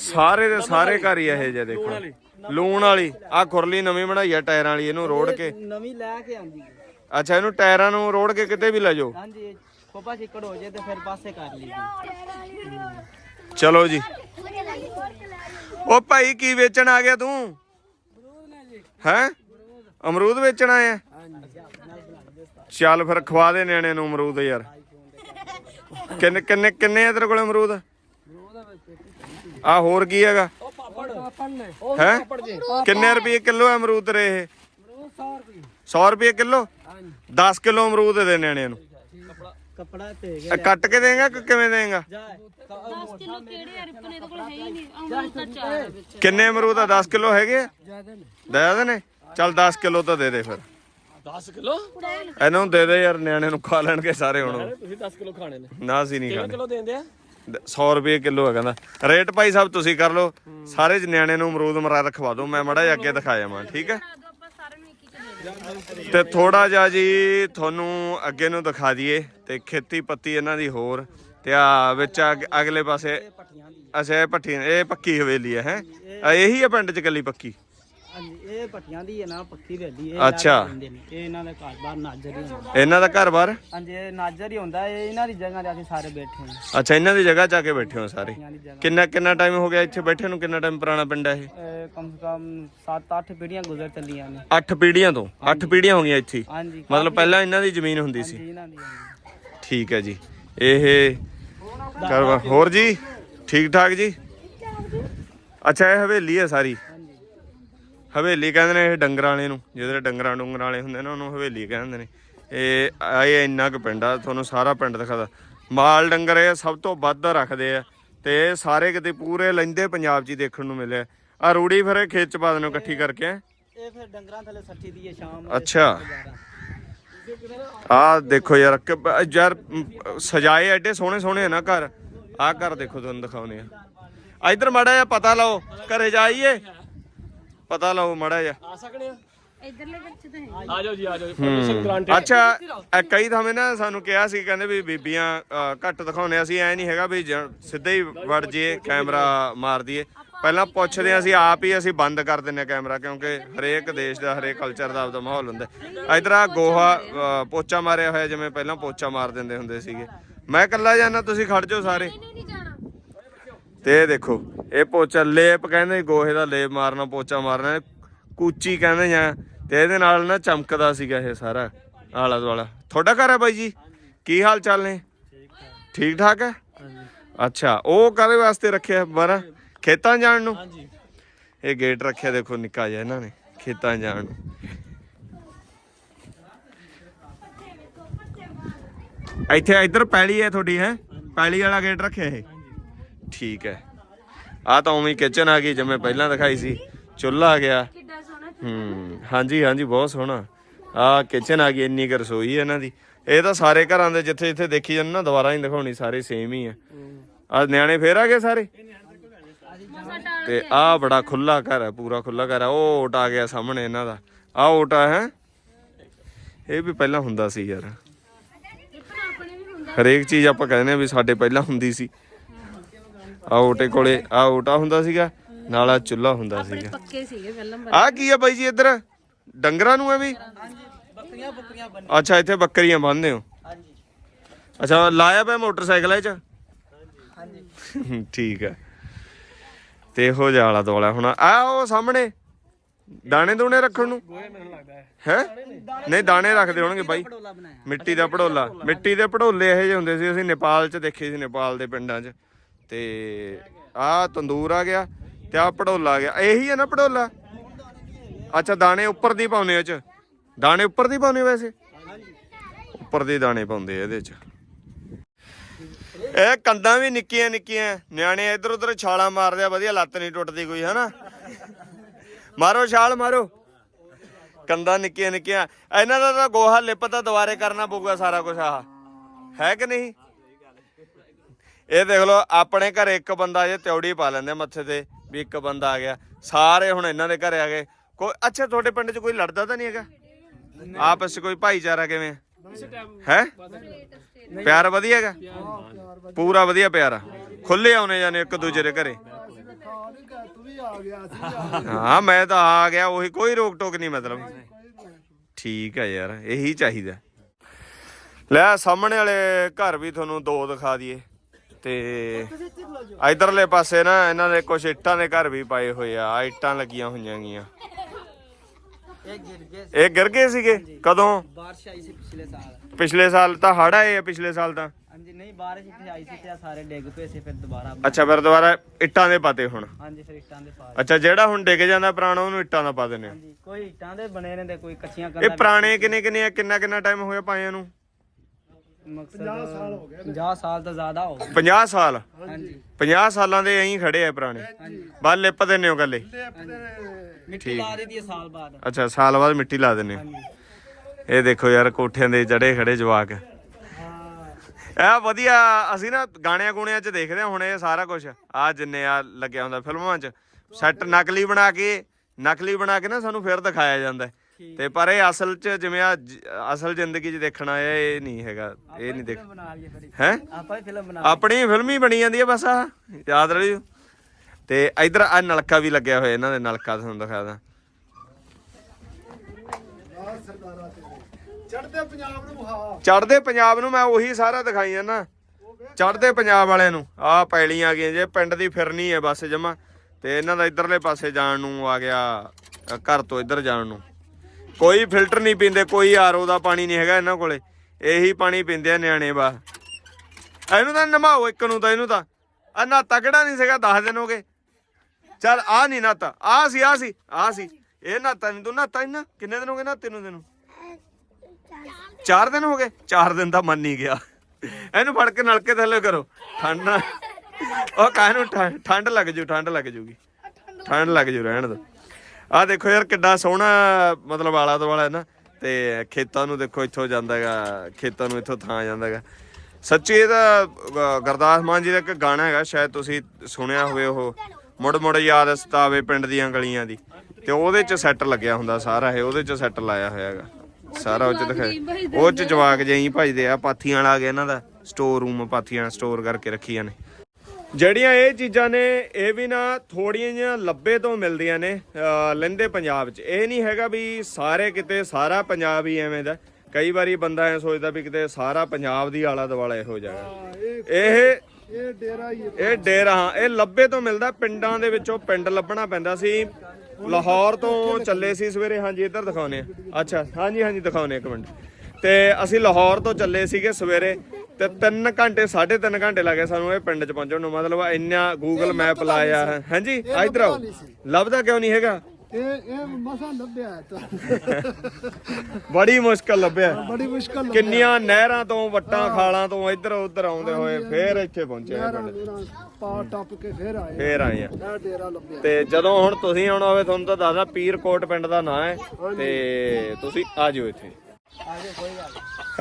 ਸਾਰੇ ਦੇ ਸਾਰੇ ਘਰ ਹੀ ਇਹ ਜੇ ਦੇਖੋ। ਲੂਣ ਵਾਲੀ ਆ ਖੁਰਲੀ ਨਵੀਂ ਬਣਾਈ ਆ ਟਾਇਰਾਂ ਵਾਲੀ ਇਹਨੂੰ ਰੋੜ ਕੇ। ਨਵੀਂ ਲੈ ਕੇ ਆਂਦੀ। ਅੱਛਾ ਇਹਨੂੰ ਟਾਇਰਾਂ ਨੂੰ ਰੋੜ ਕੇ ਕਿਤੇ ਵੀ ਲੈ ਜਾਓ। ਹਾਂਜੀ ਕੋਪਾ ਚਿੱਕੜ ਹੋ ਜੇ ਤੇ ਫਿਰ ਪਾਸੇ ਕਰ ਲਈ ਚਲੋ ਜੀ। ਉਹ ਭਾਈ ਕੀ ਵੇਚਣ ਆ ਗਿਆ ਤੂੰ? ਹੈ? ਅਮਰੂਦ ਵੇਚਣ ਆਇਆ? ਚੱਲ ਫਿਰ ਖਵਾ ਦੇ ਨਿਆਣੇ ਨੂੰ ਅਮਰੂਦ ਯਾਰ। ਕਿੰਨੇ ਕਿੰਨੇ ਕਿੰਨੇ ਆ ਤੇਰੇ ਕੋਲ ਅਮਰੂਦ? ਆ ਹੋਰ ਕੀ ਹੈਗਾ? ਹੈ? ਕਿੰਨੇ ਰੁਪਏ ਕਿਲੋ ਹੈ ਅਮਰੂਦ ਤੇਰੇ ਇਹ? 100 ਰੁਪਏ ਕਿਲੋ? 10 ਕਿਲੋ ਅਮਰੂਦ ਦੇ ਨਿਆਣਿਆਂ ਨੂੰ। ਕਪੜਾ ਤੇ ਇਹ ਕੱਟ ਕੇ ਦੇਗਾ ਕਿ ਕਿਵੇਂ ਦੇਗਾ? 10 ਕਿਲੋ ਕਿਹੜੇ ਆ ਰਿਪਨ ਇਹਦੇ ਕੋਲ ਹੈ ਹੀ ਨਹੀਂ ਅਮਰੂਦ ਤਾਂ ਚਾਰ ਹੈ ਵਿੱਚ ਕਿੰਨੇ ਅਮਰੂਦ ਆ? 10 ਕਿਲੋ ਹੈਗੇ ਆ? ਦੇ ਦੇ ਨੇ ਚੱਲ 10 ਕਿਲੋ ਤਾਂ ਦੇ ਦੇ ਫਿਰ। 10 ਕਿਲੋ? ਇਹਨਾਂ ਨੂੰ ਦੇ ਦੇ ਯਾਰ ਨਿਆਣੇ ਨੂੰ ਖਾ ਲੈਣਗੇ ਸਾਰੇ ਹੁਣ। ਤੁਸੀਂ 10 ਕਿਲੋ ਖਾਣੇ ਨੇ। ਨਾ ਸੀ ਨਹੀਂ ਕਿੰਨੇ ਖਾਣੇ। ਕਿਲੋ ਦਿੰਦੇ ਆ? 100 ਰੁਪਏ ਕਿਲੋ ਹੈ ਕਹਿੰਦਾ। ਰੇਟ ਭਾਈ ਸਾਹਿਬ ਤੁਸੀਂ ਕਰ ਲਓ। ਸਾਰੇ ਜ ਨਿਆਣੇ ਨੂੰ ਅਮਰੂਦ ਮਰਾ ਰਖਵਾ ਦਿਓ। ਮੈਂ ਮੜਾ ਅੱਗੇ ਦਿਖਾਇਆ ਮੈਂ ਠੀਕ ਹੈ? ਤੇ ਥੋੜਾ ਜਿਹਾ ਜੀ ਤੁਹਾਨੂੰ ਅੱਗੇ ਨੂੰ ਦਿਖਾ ਦਈਏ ਤੇ ਖੇਤੀ ਪੱਤੀ ਇਹਨਾਂ ਦੀ ਹੋਰ। ਤੇ ਆ ਵਿੱਚ ਅਗ- ਅਗਲੇ ਪਾਸੇ ਅੱਛਾ ਇਹ ਪੱਠੀ ਇਹ ਪੱਕੀ ਹਵੇਲੀ ਹੈ ਹੈ? ਇਹੀ ਹੈ ਪਿੰਡ ਚ ਕੱਲੀ ਪੱਕੀ? ਹਾਂਜੀ ਇਹ ਪੱਟੀਆਂ ਦੀ ਹੈ ਨਾ ਪੱਕੀ ਰੇਡੀ ਇਹ ਅੱਛਾ। ਲੱਗ ਜਾਂਦੇ ਨੇ। ਇਹ ਇਹਨਾਂ ਦਾ ਘਰ ਬਾਹਰ ਨਾਜਰ ਹੀ ਹੁੰਦਾ ਇਹਨਾਂ ਦਾ ਘਰ ਬਾਰ ਹਾਂਜੀ ਇਹ ਨਾਜਰ ਹੀ ਹੁੰਦਾ ਇਹ ਇਹਨਾਂ ਦੀ ਜਗ੍ਹਾ ਤੇ ਅਸੀਂ ਸਾਰੇ ਬੈਠੇ ਹਾਂ। ਅੱਛਾ ਇਹਨਾਂ ਦੀ ਜਗ੍ਹਾ 'ਚ ਆ ਕੇ ਬੈਠੇ ਹੋ ਸਾਰੇ? ਇਹਨਾਂ ਦੀ ਜਗ੍ਹਾ। ਕਿੰਨਾ ਕਿੰਨਾ ਟਾਈਮ ਹੋ ਗਿਆ ਇੱਥੇ ਬੈਠੇ ਨੂੰ? ਕਿੰਨਾ ਟਾਈਮ ਪੁਰਾਣਾ ਪਿੰਡ ਹੈ ਇਹ? ਇਹ ਕਮ ਸੇ ਕਮ 7-8 ਪੀੜ੍ਹੀਆਂ ਗੁਜ਼ਰ ਚੱਲੀਆਂ ਨੇ। 8 ਪੀੜ੍ਹੀਆਂ ਤੋਂ? 8 ਪੀੜ੍ਹੀਆਂ ਹੋ ਗਈਆਂ ਇੱਥੇ? ਹੀ। ਹਾਂਜੀ ਮਤਲਬ ਪਹਿਲਾਂ ਇਹਨਾਂ ਦੀ ਜ਼ਮੀਨ ਹੁੰਦੀ ਸੀ। ਕਾਫੀ ਇਹਨਾਂ ਦੀ ਹਾਂਜੀ। ਠੀਕ ਹੈ ਜੀ। ਇਹ ਕਰਵਾ ਹੋਰ ਜੀ? ਠੀਕ ਠਾਕ ਜੀ? ਅੱਛਾ ਇਹ ਹਵੇਲੀ ਹੈ ਸਾਰੀ। ਹਵੇਲੀ ਕਹਿੰਦੇ ਨੇ ਇਹ ਡੰਗਰਾਂ ਵਾਲੇ ਨੂੰ ਜਿਹੜੇ ਡੰਗਰਾਂ ਡੁੰਗਰਾਂ ਵਾਲੇ ਹੁੰਦੇ ਨੇ ਉਹਨੂੰ ਹਵੇਲੀ ਕਹਿੰਦੇ ਨੇ। ਇਹ ਇਹ ਇੰਨਾ ਕੁ ਪਿੰਡ ਆ ਤੁਹਾਨੂੰ ਸਾਰਾ ਪਿੰਡ ਦਿਖਾਦਾ। ਮਾਲ ਡੰਗਰ ਇਹ ਸਭ ਤੋਂ ਵੱਧ ਰੱਖਦੇ ਆ ਤੇ ਸਾਰੇ ਕਿਤੇ ਪੂਰੇ ਲੈਂਦੇ ਪੰਜਾਬ 'ਚ ਹੀ ਦੇਖਣ ਨੂੰ ਮਿਲਿਆ। ਆ ਰੂੜੀ ਫਿਰ ਖੇਤ 'ਚ ਪਾ ਹੋ ਇਕੱਠੀ ਕਰਕੇ? ਇਹ ਫਿਰ ਡੰਗਰਾਂ ਥੱਲੇ ਸੱਠੀ ਦੀ ਹੈ ਸ਼ਾਮ ਅੱਛਾ। ਆ ਦੇਖੋ ਯਾਰ ਯਾਰ ਸਜਾਏ ਐਡੇ ਸੋਹਣੇ ਸੋਹਣੇ ਆ ਨਾ ਘਰ। ਆ ਘਰ ਦੇਖੋ ਤੁਹਾਨੂੰ ਦਿਖਾਉਨੇ ਆ ਇਧਰ ਮੜਾ ਜਿਹਾ ਪਤਾ ਲਓ ਘਰੇ ਜਾਈਏ। ਪਤਾ ਲਓ ਮੜਾ ਜਿਹਾ। ਆ ਸਕਣੇ ਆ? ਇਧਰਲੇ ਬੱਚੇ ਤਾਂ ਹੈ ਆ ਜਾਓ ਜੀ ਆ ਜਾਓ। ਪਰਮਿਸ਼ਨ ਗ੍ਰਾਂਟਡ ਅੱਛਾ ਇਹ ਕਈ ਥਾਵੇਂ ਨਾ ਸਾਨੂੰ ਕਿਹਾ ਸੀ ਕਹਿੰਦੇ ਵੀ ਬੀਬੀਆਂ ਅ, ਘੱਟ ਦਿਖਾਉਨੇ ਅਸੀਂ ਐ ਨਹੀਂ ਹੈਗਾ ਵੀ ਜ- ਸਿੱਧੇ ਹੀ ਵੜ ਜੀਏ ਕੈਮਰਾ ਮਾਰ ਦਈਏ। ਪਹਿਲਾਂ ਪੁੱਛਦੇ ਹਾਂ ਅਸੀਂ ਆਪ ਹੀ ਅਸੀਂ ਬੰਦ ਕਰ ਦਿੰਨੇ ਕੈਮਰਾ ਕਿਉਂਕਿ ਹਰੇਕ ਦੇਸ਼ ਦਾ ਹਰੇਕ ਕਲਚਰ ਦਾ ਆਪਦਾ ਮਾਹੌਲ ਹੁੰਦਾ। ਇਧਰ ਆ ਗੋਹਾ ਅ, ਪੋਚਾ ਮਾਰਿਆ ਹੋਇਆ ਜਿਵੇਂ ਪਹਿਲਾਂ ਪੋਚਾ ਮਾਰ ਦਿੰਦੇ ਹੁੰਦੇ ਸੀਗੇ। ਮੈਂ ਇਕੱਲਾ ਜਾਣਾ ਤੁਸੀਂ ਖੜ ਜਾਓ ਸਾਰੇ। ਨਹੀਂ ਜਾਣਾ। ਤੇ ਇਹ ਦੇਖੋ ਇਹ ਪੋਚਾ ਲੇਪ ਕਹਿੰਦੇ ਗੋਹੇ ਦਾ ਲੇਪ ਮਾਰਨਾ ਪੋਚਾ ਮਾਰਨਾ ਕੂਚੀ ਕਹਿੰਦੇ ਜਾਂ ਤੇ ਇਹਦੇ ਨਾਲ ਨਾ ਚਮਕਦਾ ਸੀਗਾ ਇਹ ਸਾਰਾ ਆਲਾ ਦੁਆਲਾ। ਤੁਹਾਡਾ ਘਰ ਹੈ ਬਾਈ ਜੀ? ਕੀ ਹਾਲ ਚਾਲ ਨੇ? ਠੀਕ ਠਾਕ ਹੈ? ਅੱਛਾ ਉਹ ਕਾਹਦੇ ਵਾਸਤੇ ਰੱਖਿਆ ਬਾਰਾ? ਖੇਤਾਂ ਜਾਣ ਨੂੰ? ਹਾਂਜੀ। ਇਹ ਗੇਟ ਰੱਖਿਆ ਦੇਖੋ ਨਿੱਕਾ ਜਿਹਾ ਇਹਨਾਂ ਨੇ ਖੇਤਾਂ ਜਾਣ ਨੂੰ। ਇੱਥੇ ਇੱਧਰ ਪੈਲੀ ਹੈ ਤੁਹਾਡੀ ਹੈ? ਪੈਲੀ ਵਾਲਾ ਗੇਟ ਰੱਖਿਆ ਇਹ? ਠੀਕ ਹੈ। ਆ ਤਾਂ ਉਵੇਂ ਕਿਚਨ ਆ ਗਈ ਜਿਵੇਂ ਪਹਿਲਾਂ ਦਿਖਾਈ ਸੀ। ਚੁੱਲ੍ਹਾ ਆ ਗਿਆ। ਕਿੱਡਾ ਸੋਹਣਾ ਹੂੰ ਹਾਂਜੀ ਹਾਂਜੀ ਬਹੁਤ ਸੋਹਣਾ। ਆ ਕਿਚਨ ਆ ਗਈ ਇੰਨੀ ਕੁ ਰਸੋਈ ਹੈ ਇਹਨਾਂ ਦੀ। ਇਹ ਤਾਂ ਸਾਰੇ ਘਰਾਂ ਦੇ ਜਿੱਥੇ ਜਿੱਥੇ ਦੇਖੀ ਜਾਂਦੇ ਨਾ ਦੁਬਾਰਾ ਹੀ ਦਿਖਾਉਣੀ ਸਾਰੇ ਸੇਮ ਹੀ ਆ। ਆ ਨਿਆਣੇ ਫੇਰ ਆ ਗਏ ਸਾਰੇ? ਤੇ ਆ ਬੜਾ ਖੁੱਲਾ ਘਰ ਹੈ ਪੂਰਾ ਖੁੱਲਾ ਘਰ ਹੈ। ਉਹ ਓਟ ਆ ਗਿਆ ਸਾਹਮਣੇ ਇਹਨਾਂ ਦਾ। ਆ ਓਟਾ ਹੈ? ਇਹ ਵੀ ਪਹਿਲਾਂ ਹੁੰਦਾ ਸੀ ਯਾਰ। ਰਿਪਨ ਆਪਣੇ ਵੀ ਹੁੰਦਾ ਹਰੇਕ ਚੀਜ਼ ਆਪਾਂ ਕਹਿੰਦੇ ਆ ਵੀ ਸਾਡੇ ਪਹਿਲਾਂ ਹੁੰਦੀ ਸੀ। ਆ ਓਟੇ ਕੋਲੇ ਆ ਓਟਾ ਹੁੰਦਾ ਸੀਗਾ ਨਾਲ ਆ ਚੁੱਲ੍ਹਾ ਹੁੰਦਾ ਸੀਗਾ। ਪੱਕੇ ਸੀਗੇ ਪਹਿਲਾਂ ਆ ਕੀ ਆ ਬਾਈ ਜੀ ਇੱਧਰ? ਡੰਗਰਾਂ ਨੂੰ ਐ ਵੀ? ਬੱਕਰੀਆਂ ਬੱਕਰੀਆਂ ਬਣ ਅੱਛਾ ਇੱਥੇ ਬੱਕਰੀਆਂ ਬੰਨਦੇ ਹੋ। ਹਾਂਜੀ ਅੱਛਾ ਲਾਇਆ ਪਿਆ ਮੋਟਰਸਾਈਕਲ 'ਚ? ਹਾਂਜੀ ਠੀਕ ਹੈ ਤੇ ਇਹੋ ਜਿਹਾ ਆਲਾ ਦੁਆਲਾ ਹੁਣ ਆ ਉਹ ਸਾਹਮਣੇ ਦਾਣੇ ਦੂਣੇ ਰੱਖਣ ਨੂੰ? ਹੈ? ਨਹੀਂ ਦਾਣੇ ਰੱਖਦੇ ਹੋਣਗੇ ਬਾਈ। ਮਿੱਟੀ ਦਾ ਪੜੋਲਾ ਮਿੱਟੀ ਦੇ ਪੜੋਲੇ ਇਹੋ ਜਿਹੇ ਹੁੰਦੇ ਸੀ ਅਸੀਂ ਨੇਪਾਲ 'ਚ ਦੇਖੇ ਸੀ ਨੇਪਾਲ ਦੇ ਪਿੰਡਾਂ 'ਚ। ਤੇ ਆ ਤੰਦੂਰ ਆ ਗਿਆ ਤੇ ਆ ਪੜੋਲਾ ਆ ਗਿਆ। ਇਹੀ ਹੈ ਨਾ ਪੜੋਲਾ? ਅੱਛਾ, ਦਾਣੇ ਉੱਪਰ ਦੀ ਪਾਉਨੇ ਉਹ 'ਚ? ਦਾਣੇ ਉੱਪਰ ਦੀ ਪਾਉਨੇ ਵੈਸੇ? ਉੱਪਰ ਦੇ ਦਾਣੇ ਪਾਉਂਦੇ ਆ ਇਹਦੇ 'ਚ। ਇਹ ਕੰਦਾਂ ਵੀ ਨਿੱਕੀਆਂ ਨਿੱਕੀਆਂ ਨਿਆਣੇ ਇੱਧਰ ਉੱਧਰ ਛਾਲਾਂ ਮਾਰਦੇ ਆ ਵਧੀਆ ਲੱਤ ਨਹੀਂ ਟੁੱਟਦੀ ਕੋਈ, ਹਨਾ? ਮਾਰੋ ਛਾਲ, ਮਾਰੋ। ਕੰਦਾਂ ਨਿੱਕੀਆਂ ਨਿੱਕੀਆਂ। ਇਹਨਾਂ ਦਾ ਤਾਂ ਗੋਹਾ ਲਿਪ ਤਾਂ ਦੁਬਾਰੇ ਕਰਨਾ ਪਊਗਾ ਸਾਰਾ ਕੁਝ ਆਹ। ਹੈ ਕਿ ਨਹੀਂ? ਇਹ ਦੇਖ ਲਓ ਆਪਣੇ ਘਰੇ ਇੱਕ ਬੰਦਾ ਜੇ ਤਿਉੜੀ ਪਾ ਲੈਂਦੇ ਮੱਥੇ ਤੇ ਵੀ ਇੱਕ ਬੰਦਾ ਆ ਗਿਆ। ਸਾਰੇ ਹੁਣ ਇਹਨਾਂ ਦੇ ਘਰੇ ਆ ਗਏ। ਕੋਈ ਅੱਛਾ ਤੁਹਾਡੇ ਪਿੰਡ 'ਚ ਕੋਈ ਲੜਦਾ ਤਾਂ ਨਹੀਂ ਹੈਗਾ? ਆਪਸ 'ਚ ਕੋਈ ਭਾਈਚਾਰਾ ਕਿਵੇਂ? ਹੈ? ਪਿਆਰ ਵਧੀਆ ਹੈਗਾ? ਪੂਰਾ ਵਧੀਆ ਪਿਆਰ ਆ। ਖੁੱਲੇ ਆਉਨੇ ਜਾਣੇ ਇੱਕ ਦੂਜੇ ਦੇ ਘਰੇ। ਹਾਂ ਮੈਂ ਤਾਂ ਆ ਗਿਆ ਉਹੀ ਕੋਈ ਰੋਕ ਟੋਕ ਨਹੀਂ ਮਤਲਬ। ਠੀਕ ਹੈ ਯਾਰ ਇਹੀ ਚਾਹੀਦਾ। ਲੈ ਸਾਹਮਣੇ ਵਾਲੇ ਘਰ ਵੀ ਤੁਹਾਨੂੰ ਦੋ ਦਿਖਾ ਦਈਏ। ਤੇ ਇਧਰਲੇ ਪਾਸੇ ਨਾ ਇਹਨਾਂ ਦੇ ਕੁਝ ਇੱਟਾਂ ਦੇ ਘਰ ਵੀ ਪਾਏ ਹੋਏ ਆ ਆਹ ਇੱਟਾਂ ਲੱਗੀਆਂ ਹੋਈਆਂ ਗੀਆਂ। ਇਹ ਗਿਰ ਗਏ ਇਹ ਸੀਗੇ? ਕਦੋਂ? ਬਾਰਿਸ਼ ਆਈ ਸੀ ਪਿਛਲੇ ਸਾਲ। ਪਿਛਲੇ ਸਾਲ ਤਾਂ ਹੜ ਆਏ ਆ ਪਿਛਲੇ ਸਾਲ ਤਾਂ। ਹਾਂਜੀ ਨਹੀਂ ਬਾਰਿਸ਼ ਇੱਥੇ ਆਈ ਸੀ ਤੇ ਸਾਰੇ ਡਿੱਗ ਪਏ ਸੀ ਫਿਰ ਦੁਬਾਰਾ। ਅੱਛਾ ਫਿਰ ਦੁਬਾਰਾ ਇੱਟਾਂ ਦੇ ਪਾਤੇ ਹੁਣ? ਹਾਂਜੀ ਫਿਰ ਇੱਟਾਂ ਦੇ ਸਾਰੇ ਅੱਛਾ ਜਿਹੜਾ ਹੁਣ ਡਿੱਗ ਜਾਂਦਾ ਪੁਰਾਣਾ ਉਹਨੂੰ ਇੱਟਾਂ ਦਾ ਪਾ ਦਿੰਦੇ ਆ। ਹਾਂਜੀ ਕੋਈ ਇੱਟਾਂ ਦੇ ਬਣੇ ਨੇ ਤੇ ਕੋਈ ਕੱਚੀਆਂ ਇਹ ਕੰਧਾਂ ਪੁਰਾਣੇ ਕਿੰਨੇ ਕਿੰਨੇ ਆ ਕਿੰਨਾ ਕਿੰਨਾ ਟਾਈਮ ਹੋਇਆ ਪਾਇਆਂ ਨੂੰ? ਮਕਸਦ 50 ਸਾਲ ਹੋ ਗਏ 50 ਸਾਲ ਤੋਂ ਜ਼ਿਆਦਾ ਹੋ ਗਏ। 50 ਸਾਲ? ਹਾਂਜੀ। 50 ਸਾਲਾਂ ਦੇ ਐਂ ਖੜੇ ਆ ਪੁਰਾਣੇ। ਹਾਂਜੀ। ਬਸ ਲਿਪ ਦਿੰਦੇ ਹੋ ਗੱਲੇ ਮਿੱਟੀ ਲਾ ਦਿੱਤੀ ਹੈ ਸਾਲ ਬਾਅਦ। ਅੱਛਾ ਸਾਲ ਬਾਅਦ ਮਿੱਟੀ ਲਾ ਦਿੰਦੇ ਹੋ। ਹਾਂਜੀ। ਇਹ ਦੇਖੋ ਯਾਰ ਕੋਠਿਆਂ ਦੇ ਚੜੇ ਖੜੇ ਜਵਾਕ। ਇਹ ਵਧੀਆ ਅਸੀਂ ਨਾ ਗਾਣਿਆਂ ਗੁਣਿਆਂ 'ਚ ਦੇਖਦੇ ਹਾਂ ਹੁਣ ਇਹ ਸਾਰਾ ਕੁਝ ਆ ਜਿੰਨੇ ਆ ਲੱਗਿਆ ਹੁੰਦਾ ਫਿਲਮਾਂ 'ਚ। ਸੈੱਟ ਨਕਲੀ ਬਣਾ ਕੇ ਨਕਲੀ ਬਣਾ ਕੇ ਨਾ ਸਾਨੂੰ ਫਿਰ ਦਿਖਾਇਆ ਜਾਂਦਾ। ਤੇ ਪਰ ਇਹ ਅਸਲ 'ਚ ਜਿਵੇਂ ਆ ਅਸਲ ਜ਼ਿੰਦਗੀ 'ਚ ਦੇਖਣਾ ਇਹ ਇਹ ਨਹੀਂ ਹੈਗਾ ਇਹ ਨਹੀਂ ਦੇਖ ਹੈ? ਆਪਾਂ ਹੀ ਫਿਲਮ ਬਣਾ ਆਪਣੀ ਫਿਲਮ ਹੀ ਬਣੀ ਜਾਂਦੀ ਹੈ ਬਸ ਆ ਯਾਦ ਰੱਖਿਓ। ਤੇ ਇਧਰ ਆ ਨਲਕਾ ਵੀ ਲੱਗਿਆ ਹੋਇਆ ਇਹਨਾਂ ਦੇ ਨਲਕਾ ਤੁਹਾਨੂੰ ਦਿਖਾਦਾ ਚੜਦੇ ਪੰਜਾਬ ਨੂੰ ਹਾਂ ਚੜਦੇ ਪੰਜਾਬ ਨੂੰ ਮੈਂ ਉਹੀ ਸਾਰਾ ਦਿਖਾਈ ਜਾਂਦਾ ਚੜਦੇ ਪੰਜਾਬ ਵਾਲਿਆਂ ਨੂੰ ਆਹ ਪੈਲੀਆਂ ਆ ਗਈਆਂ ਜੇ ਪਿੰਡ ਦੀ ਫਿਰਨੀ ਹੈ ਬਸ ਜਮਾ। ਤੇ ਇਹਨਾਂ ਦਾ ਇਧਰਲੇ ਪਾਸੇ ਜਾਣ ਨੂੰ ਆ ਗਿਆ ਘਰ ਤੋਂ ਇੱਧਰ ਜਾਣ ਨੂੰ। ਕੋਈ ਫਿਲਟਰ ਨਹੀਂ ਪੀਂਦੇ, ਕੋਈ ਆਰਓ ਦਾ ਪਾਣੀ ਨਹੀਂ ਹੈਗਾ ਇਹਨਾਂ ਕੋਲੇ। ਇਹੀ ਪਾਣੀ ਪੀਂਦੇ ਆ ਨਿਆਣੇ ਬਾ ਇਹਨੂੰ ਤਾਂ ਨਮਾਓ ਇੱਕ ਨੂੰ ਤਾਂ, ਇਹਨੂੰ ਤਾਂ। ਆ ਨਾ ਤਗੜਾ ਨਹੀਂ ਸੀਗਾ? 10 ਦਿਨ ਹੋ ਗਏ। ਚੱਲ ਆ ਨਹੀਂ ਨਾਤਾ। ਆ ਸੀ ਆ ਸੀ ਆ ਸੀ। ਇਹ ਨਾਤਾ ਨਹੀਂ ਤੂੰ ਨਾਤਾ ਇਹਨਾਂ ਕਿੰਨੇ ਦਿਨ ਹੋ ਗਏ ਨਾ ਨੂੰ ਤੈਨੂੰ? ਚਾਰ ਦਿਨ ਹੋ ਗਏ? ਚਾਰ ਦਿਨ ਦਾ ਮਨ ਨਹੀਂ ਗਿਆ। ਇਹਨੂੰ ਫੜ ਕੇ ਨਲਕੇ ਥੱਲੇ ਕਰੋ। ਠੰਡ ਨਾ ਉਹ ਕਾਹਨੂੰ ਠੰ- ਠੰਡ ਲੱਗ ਜੂ, ਠੰਡ ਲੱਗ ਜੂਗੀ। ਠੰਡ ਲੱਗ ਜੂ ਰਹਿਣ ਦੋ। ਆ ਦੇਖੋ ਯਾਰ ਕਿੱਡਾ ਸੋਹਣਾ ਮਤਲਬ ਆਲਾ ਦੁਆਲਾ ਹੈ ਨਾ। ਤੇ ਖੇਤਾਂ ਨੂੰ ਦੇਖੋ ਇੱਥੋਂ ਜਾਂਦਾ ਹੈਗਾ ਖੇਤਾਂ ਨੂੰ ਇੱਥੋਂ ਥਾਂ ਜਾਂਦਾ ਹੈਗਾ। ਸੱਚੀ ਇਹਦਾ ਅ, ਗੁਰਦਾਸ ਮਾਨ ਜੀ ਦਾ ਇੱਕ ਗਾਣਾ ਹੈਗਾ ਸ਼ਾਇਦ ਤੁਸੀਂ ਸੁਣਿਆ ਹੋਵੇ ਉਹ। ਮੁੜ ਮੁੜ ਯਾਦ ਸਤਾਵੇ ਪਿੰਡ ਦੀਆਂ ਗਲੀਆਂ ਦੀ। ਤੇ ਉਹਦੇ ਚ ਸੈੱਟ ਲੱਗਿਆ ਹੁੰਦਾ ਸਾਰਾ ਇਹ ਉਹਦੇ ਚ ਸੈੱਟ ਲਾਇਆ ਹੋਇਆ ਹੈਗਾ। ਸਾਰਾ ਉਹ ਚ ਦਿਖਾਇਆ। ਉਹ ਚ ਜਵਾਕ ਜਈ ਭਜਦੇ ਆ ਪਾਥੀਆਂ ਵਾਲਾ ਆ ਗਿਆ ਇਹਨਾਂ ਦਾ ਸਟੋਰ ਰੂਮ ਪਾਥੀਆਂ ਸਟੋਰ ਕਰਕੇ ਰੱਖੀਆਂ ਨੇ। ਜਿਹੜੀਆਂ ਇਹ ਚੀਜ਼ਾਂ ਨੇ ਇਹ ਵੀ ਨਾ ਥੋੜੀਆਂ ਜਿਹੀਆਂ ਲੱਭੇ ਤੋਂ ਮਿਲਦੀਆਂ ਨੇ ਲੈਂਦੇ ਪੰਜਾਬ 'ਚ। ਇਹ ਨਹੀਂ ਹੈਗਾ ਵੀ ਸਾਰੇ ਕਿਤੇ ਸਾਰਾ ਪੰਜਾਬ ਹੀ ਐਵੇਂ ਦਾ। ਕਈ ਵਾਰੀ ਬੰਦਾ ਐ ਸੋਚਦਾ ਵੀ ਕਿਤੇ ਸਾਰਾ ਪੰਜਾਬ ਦੀ ਆਲਾ ਦੁਆਲਾ ਇਹੋ ਜਾਗਾ ਇਹ ਇਹ ਡੇਰਾ ਹੀ ਹੈ। ਇਹ ਡੇਰਾ ਹਾਂ ਇਹ ਲੱਭੇ ਤੋਂ ਮਿਲਦਾ। ਪਿੰਡਾਂ ਦੇ ਵਿੱਚੋਂ ਪਿੰਡ ਲੱਭਣਾ ਪੈਂਦਾ ਸੀ। ਲਾਹੌਰ ਤੋਂ ਚੱਲੇ ਸੀ ਸਵੇਰੇ। ਹਾਂਜੀ ਇੱਧਰ ਦਿਖਾਉਨੇ ਆ ਅੱਛਾ ਹਾਂਜੀ ਹਾਂਜੀ ਦਿਖਾਉਨੇ ਇੱਕ ਮਿੰਟ। ਤੇ ਅਸੀਂ ਲਾਹੌਰ ਤੋਂ ਚੱਲੇ ਸੀਗੇ ਸਵੇਰੇ ਤੇ 3 ਘੰਟੇ 3.5 ਘੰਟੇ ਲੱਗੇ ਸਾਨੂੰ ਇਹ ਪਿੰਡ 'ਚ ਪਹੁੰਚਣ ਨੂੰ। ਮਤਲਬ ਇੰਨਾ ਗੂਗਲ ਮੈਪ ਲਾਇਆ ਹੈ। ਹਾਂਜੀ ਇਧਰ ਆਓ ਲੱਭਦਾ ਕਿਉਂ ਨਹੀਂ ਹੈਗਾ? ਇਹ ਇਹ ਮਸਾ ਲੱਭਿਆ ਹੈ ਤਾਂ। ਬੜੀ ਮੁਸ਼ਕਲ ਲੱਭਿਆ। ਬੜੀ ਮੁਸ਼ਕਲ ਕਿੰਨੀਆਂ ਨਹਿਰਾਂ ਤੋਂ ਵੱਟਾਂ ਖਾਲਾਂ ਤੋਂ ਇੱਧਰ ਉੱਧਰ ਆਉਂਦੇ ਹੋਏ ਫੇਰ ਇੱਥੇ ਪਹੁੰਚੇ ਇਹ ਪਿੰਡ। ਮੇਰਾ ਪਾ ਟੱਪ ਕੇ ਫੇਰ ਆਏ। ਫੇਰ ਆਏ ਆ। ਤੇ ਜਦੋਂ ਹੁਣ ਤੁਸੀਂ ਆਉਣਾ ਹੋਵੇ ਤੁਹਾਨੂੰ ਤਾਂ ਦੱਸਦਾ ਪੀਰਕੋਟ ਪਿੰਡ ਦਾ ਨਾਂ ਹੈ। ਤੇ ਤੁਸੀਂ ਆ ਜਿਓ ਇੱਥੇ।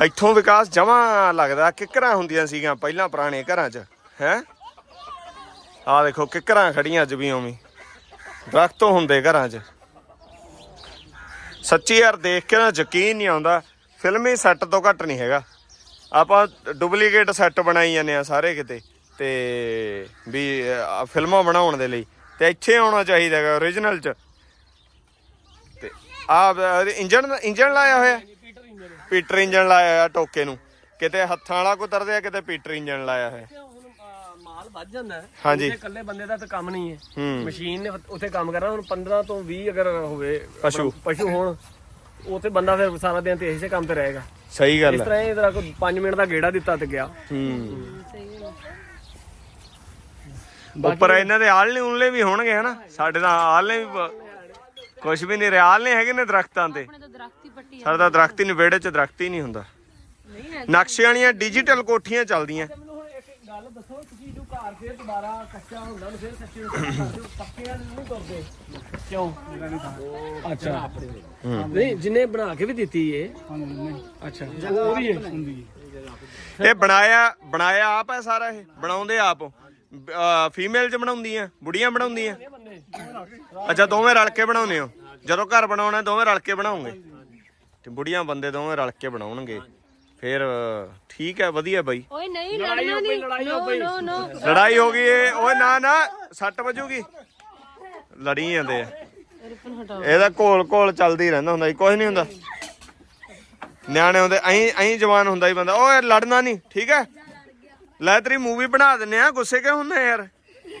ਇੱਥੋਂ ਵਿਕਾਸ ਜਮਾ ਲੱਗਦਾ, ਕਿੱਕਰਾਂ ਹੁੰਦੀਆਂ ਸੀਗੀਆਂ ਪਹਿਲਾਂ ਪੁਰਾਣੇ ਘਰਾਂ 'ਚ, ਹੈ? ਆ ਦੇਖੋ, ਕਿੱਕਰਾਂ ਖੜੀਆਂ ਅੱਜ ਵੀ ਉਵੇਂ। ਦਰਖਤ ਹੁੰਦੇ ਘਰਾਂ 'ਚ। ਸੱਚੀ ਯਾਰ, ਦੇਖ ਕੇ ਨਾ ਯਕੀਨ ਨਹੀਂ ਆਉਂਦਾ। ਫਿਲਮੀ ਸੈੱਟ ਤੋਂ ਘੱਟ ਨਹੀਂ ਹੈਗਾ। ਆਪਾਂ ਡੁਪਲੀਕੇਟ ਸੈੱਟ ਬਣਾਈ ਜਾਂਦੇ ਆ ਸਾਰੇ ਕਿਤੇ। ਤੇ ਵੀ ਫਿਲਮਾਂ ਬਣਾਉਣ ਦੇ ਲਈ। ਤੇ ਇੱਥੇ ਆਉਣਾ ਚਾਹੀਦਾ ਹੈਗਾ origignal 'ਚ। ਤੇ ਆ ਇੰਜਨ ਇੰਜਣ ਲਾਇਆ ਹੋਇਆ। ਪੀਟਰ ਇੰਜਨ ਲਾਇਆ ਹੋਇਆ ਟੋਕੇ ਨੂੰ। ਕਿਤੇ ਹੱਥਾਂ ਵਾਲਾ ਕੁਤਰਦੇ ਆ ਕਿਤੇ ਪੀਟਰ ਇੰਜਨ ਲਾਇਆ ਹੋਇਆ। ਹੁਣ ਅਹ, ਮਾਲ ਵੱਧ ਜਾਂਦਾ ਹੈ। ਹਾਂਜੀ। ਉਹਦੇ ਇਕੱਲੇ ਬੰਦੇ ਦਾ ਤਾਂ ਕੰਮ ਨਹੀਂ ਹੈ। ਹੂੰ। ਮਸ਼ੀਨ ਨੇ ਉੱਥੇ ਕੰਮ ਕਰਨਾ ਹੁਣ 15 ਤੋਂ 20 ਅਗਰ ਹੋਵੇ ਪਸ਼ੂ। ਆਪਣਾ ਪਸ਼ੂ। ਹੋਣ ਉੱਥੇ ਬੰਦਾ ਫਿਰ ਸਾਰਾ ਦਿਨ ਤੇ ਇਸੇ ਕੰਮ ਤੇ ਰਹੇਗਾ। ਸਹੀ ਗੱਲ ਇਸ ਹੈ ਤਰ੍ਹਾਂ ਇਹ ਤਰ੍ਹਾਂ ਕੋਈ 5 ਮਿੰਟ ਦਾ ਗੇੜਾ ਦਿੱਤਾ ਤੇ ਗਿਆ। ਹੂੰ। ਉੱਪਰ ਇਹਨਾਂ ਦੇ ਆਲਣੇ ਉਲਨੇ ਵੀ ਹੋਣਗੇ ਹਨਾ? ਸਾਡੇ ਤਾਂ ਆਲਣੇ ਵੀ ਕੁਝ ਵੀ ਨਹੀਂ ਰਹੇ ਆਲਣੇ ਹੈਗੇ ਨੇ ਦਰਖਤਾਂ ਤੇ। ਆਪਣੇ ਤਾਂ ਦਰਖਤ ਹੀ ਪੱਟੀ ਆ ਸਾਡੇ ਤਾਂ ਦਰਖਤ ਹੀ ਨਹੀਂ ਵਿਹੜੇ 'ਚ ਦਰਖਤ ਹੀ ਨਹੀਂ ਹੁੰਦਾ। ਨਹੀਂ ਹੈ। ਨਕਸ਼ੇ ਵਾਲੀਆਂ ਡਿਜੀਟਲ ਕੋਠੀਆਂ ਚੱਲਦੀਆਂ। ਮੈਨੂੰ ਹੁਣ ਇੱਕ ਗੱਲ ਦੱਸੋ ਤੁਸੀਂ ਜੋ ਘਰ ਫੇਰ ਦੁਬਾਰਾ ਕੱਚਾ ਹੁੰਦਾ ਨੂੰ ਫੇਰ ਕੱਚੇ ਨੂੰ ਪੱਕੇ ਵਾਲੇ ਨਹੀਂ ਕਰਦੇ। ਕਿਉਂ? ਅੱਛਾ। ਨਹੀਂ ਜਿੰਨੇ ਬਣਾ ਕੇ ਵੀ ਦਿੱਤੀ ਏ। ਅੱਛਾ। ਉਹ ਵੀ ਹੈ ਇਹ ਬਣਾਇਆ ਬਣਾਇਆ ਆਪ ਹੈ ਸਾਰਾ ਇਹ ਬਣਾਉਂਦੇ ਆਪ ਫੀਮੇਲ ਚ ਬਣਾਉਂਦੀਆਂ ਬੁੜੀਆਂ ਬਣਾਉਂਦੀਆਂ। ਅੱਛਾ ਦੋਵੇਂ ਰਲ ਕੇ ਬਣਾਉਂਦੇ ਹੋ? ਜਦੋਂ ਘਰ ਬਣਾਉਣਾ ਦੋਵੇਂ ਰਲ ਕੇ ਬਣਾਉਂਗੇ? ਤੇ ਬੁੜੀਆਂ ਬੰਦੇ ਦੋਵੇਂ ਰਲ ਕੇ ਬਣਾਉਣਗੇ। ਫਿਰ ਠੀਕ ਹੈ ਵਧੀਆ ਬਾਈ। ਓਏ ਨਹੀਂ ਲੜਨਾ ਨਹੀਂ। ਨੋ ਨੋ ਲੜਾਈ ਹੋ ਗਈ ਏ। ਓਏ ਨਾ ਨਾ ਸੱਟ ਵੱਜੂਗੀ। ਲੜੀ ਜਾਂਦੇ ਆ। ਇਹਦਾ ਘੋਲ ਘੋਲ ਚੱਲਦੀ ਰਹਿੰਦਾ ਹੁੰਦਾ ਜੀ ਕੁਝ ਨਹੀਂ ਹੁੰਦਾ। ਨਿਆਣੇ ਹੁੰਦੇ ਅਹੀਂ ਅਹੀਂ ਜਵਾਨ ਹੁੰਦਾ ਹੀ ਬੰਦਾ। ਓਏ ਲੜਨਾ ਨਹੀਂ ਠੀਕ ਹੈ? ਲੈ ਤੇਰੀ ਮੂਵੀ ਬਣਾ ਦਿੰਨੇ ਆ ਗੁੱਸੇ ਕਿਉਂ ਹੁੰਦੇ ਯਾਰ?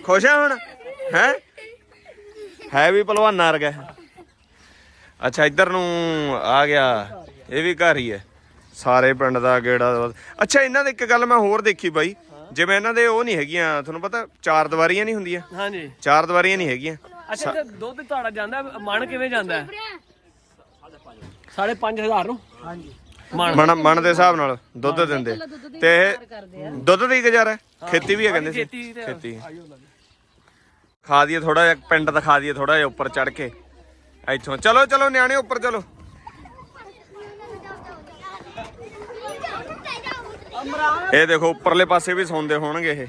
ਖੁਸ਼ ਆ ਹੁਣ? ਹੈ? ਹੈ ਵੀ ਪਹਿਲਵਾਨਾ ਵਰਗਾ। ਅੱਛਾ ਇੱਧਰ ਨੂੰ ਆ ਗਿਆ। ਇਹ ਵੀ ਘਰ ਹੀ ਹੈ। ਸਾਰੇ ਪਿੰਡ ਦਾ ਗੇੜਾ ਅੱਛਾ ਇਹਨਾਂ ਦੇ ਇੱਕ ਗੱਲ ਮੈਂ ਹੋਰ ਦੇਖੀ ਬਾਈ। ਜਿਵੇਂ ਇਹਨਾਂ ਦੇ ਉਹ ਨਹੀਂ ਹੈਗੀਆਂ ਤੁਹਾਨੂੰ ਪਤਾ ਚਾਰ ਦੀਵਾਰੀਆਂ ਨਹੀਂ ਹੁੰਦੀਆਂ? ਹਾਂਜੀ। ਚਾਰ ਦੀਵਾਰੀਆਂ ਨਹੀਂ ਹੈਗੀਆਂ। ਅੱਛਾ ਤੇ ਦੁੱਧ ਤੁਹਾਡਾ ਜਾਂਦਾ ਮਣ ਕਿਵੇਂ ਜਾਂਦਾ? ਹੈ ਸਾਢੇ 5000 ਨੂੰ? ਹਾਂਜੀ। ਮਣ। ਮਣ ਦੇ ਹਿਸਾਬ ਨਾਲ ਦੁੱਧ ਦਿੰਦੇ। ਤੇ ਇਹ ਕਰਦੇ ਆ। ਦੁੱਧ ਦੀ ਗੁਜ਼ਾਰਾ? ਖੇਤੀ ਵੀ ਹੈ ਕਹਿੰਦੇ ਸੀ। ਖੇਤੀ ਖਾ ਦਈਏ ਥੋੜਾ ਜਿਹਾ, ਪਿੰਡ ਦਿਖਾ ਦਈਏ ਥੋੜਾ ਜਿਹਾ ਉੱਪਰ ਚੜ ਕੇ। ਇੱਥੋਂ। ਚਲੋ ਚਲੋ ਨਿਆਣੇ, ਉੱਪਰ ਚਲੋ। ਇਹ ਦੇਖੋ, ਉੱਪਰਲੇ ਪਾਸੇ ਵੀ ਸੌਂਦੇ ਹੋਣਗੇ ਇਹ।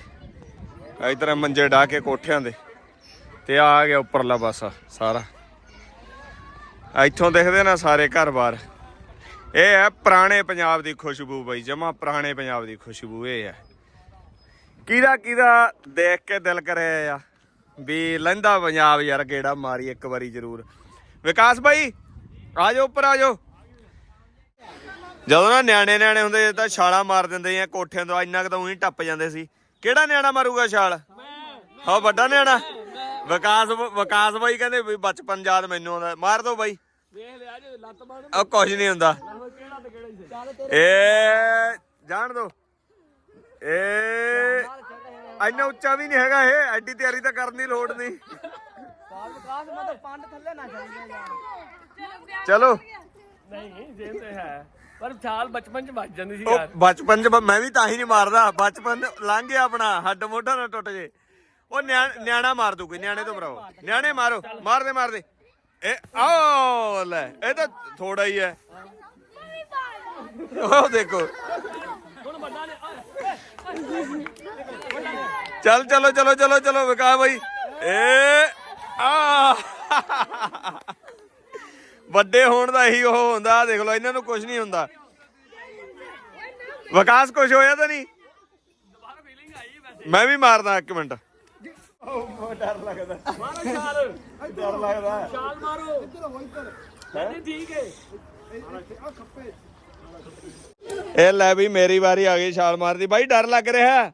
ਇਧਰ ਮੰਜੇ ਢਾ ਕੇ ਕੋਠਿਆਂ ਦੇ। ਤੇ ਆ ਗਿਆ ਉੱਪਰਲਾ ਪਾਸਾ ਸਾਰਾ। ਇੱਥੋਂ ਦੇਖਦੇ ਨਾ ਸਾਰੇ ਘਰ-ਬਾਰ। ਇਹ ਹੈ ਪੁਰਾਣੇ ਪੰਜਾਬ ਦੀ ਖੁਸ਼ਬੂ ਬਈ, ਜਮਾ ਪੁਰਾਣੇ ਪੰਜਾਬ ਦੀ ਖੁਸ਼ਬੂ ਇਹ ਹੈ। ਕਿਹਦਾ ਕਿਹਦਾ ਦੇਖ ਕੇ ਦਿਲ ਕਰਿਆ ਆ? ਵੀ ਲਹਿੰਦਾ ਪੰਜਾਬ ਯਾਰ ਕਿਹੜਾ ਮਾਰੀ ਇੱਕ ਵਾਰੀ ਜ਼ਰੂਰ। ਵਿਕਾਸ ਭਾਈ ਆ ਜਾਓ, ਉੱਪਰ ਆ ਜਾਓ। ਜਦੋਂ ਨਾ ਨਿਆਣੇ ਨਿਆਣੇ ਹੁੰਦੇ, ਤਾਂ ਛਾਲਾਂ ਮਾਰ ਦਿੰਦੇ ਆ, ਕੋਠਿਆਂ ਤੋਂ ਇੰਨਾ ਕੁ ਤਾਂ ਉਹੀ ਟੱਪ ਜਾਂਦੇ ਸੀ। ਕਿਹੜਾ ਨਿਆਣਾ ਮਾਰੂਗਾ ਛਾਲ? ਹਾਂ, ਵੱਡਾ ਨਿਆਣਾ। ਵਿਕਾਸ ਵਿਕਾਸ ਬਾਈ ਕਹਿੰਦੇ ਵੀ ਬਚਪਨ ਯਾਦ ਮੈਨੂੰ ਆਉਂਦਾ। ਮਾਰ ਦੋ ਬਾਈ। ਵੇਖ ਲਿਆ ਜੇ ਲੱਤ ਬਾਣ ਉਹ ਕੁਝ ਨਹੀਂ ਹੁੰਦਾ। ਏ ਜਾਣ ਦੋ। ਏ ਇੰਨਾ ਉੱਚਾ ਵੀ ਨਹੀਂ ਹੈਗਾ ਇਹ, ਐਡੀ ਤਿਆਰੀ ਤਾਂ ਕਰਨ ਦੀ ਲੋੜ ਨਹੀਂ। ਵਿਕਾਸ ਮਤਲਬ ਪੰਡ ਥੱਲੇ ਨਾ ਚੱਲ। ਯਾਰ ਚਲੋ ਨਹੀਂ ਜੇ ਤੇ ਹੈ ਪਰ ਛਾਲ ਬਚਪਨ ਚ ਵੱਜ ਜਾਂਦੀ ਸੀ ਯਾਰ ਬਚਪਨ ਚ ਮੈਂ ਵੀ ਤਾਂ ਹੀ ਨਹੀਂ ਮਾਰਦਾ, ਬਚਪਨ ਲੰਘ ਗਿਆ ਆਪਣਾ, ਹੱਡ ਮੋਢਾ ਨਾ ਟੁੱਟ ਜੇ। ਉਹ ਨਿਆ- ਨਿਆਣਾ ਮਾਰ ਦੂ ਕੋਈ ਨਿਆਣੇ ਤੋਂ ਭਰਾਓ ਨਿਆਣੇ ਮਾਰੋ, ਮਾਰਦੇ ਮਾਰਦੇ। ਇਹ, ਆਓ, ਲੈ, ਇਹ ਤਾਂ ਥੋੜਾ ਹੀ ਹੈ। ਉਹ ਦੇਖੋ। ਚੱਲ ਚਲੋ ਚਲੋ ਚਲੋ ਚਲੋ ਵਿਕਾ ਬਾਈ। ਏ ਆ। ਵੱਡੇ ਹੋਣ ਦਾ ਇਹੀ ਉਹ ਹੁੰਦਾ ਦੇਖ ਲਓ ਇਹਨਾਂ ਨੂੰ ਕੁਝ ਨਹੀਂ ਹੁੰਦਾ। ਵਿਕਾਸ ਕੁਝ ਹੋਇਆ ਤਾਂ ਨਹੀਂ? ਮੈਂ ਵੀ ਮਾਰਦਾ ਇੱਕ ਮਿੰਟ। ਮਾਰੋ ਛਾਲ ਡਰ ਲੱਗਦਾ। ਛਾਲ ਮਾਰੋ। ਇੱਧਰ ਹੋ ਇੱਧਰ। ਠੀਕ ਹੈ ਆ ਖੱਪੇ। ਇਹ ਲੈ ਵੀ ਮੇਰੀ ਵਾਰੀ ਆ ਗਈ ਛਾਲ ਮਾਰਦੀ। ਬਾਈ ਡਰ ਲੱਗ ਰਿਹਾ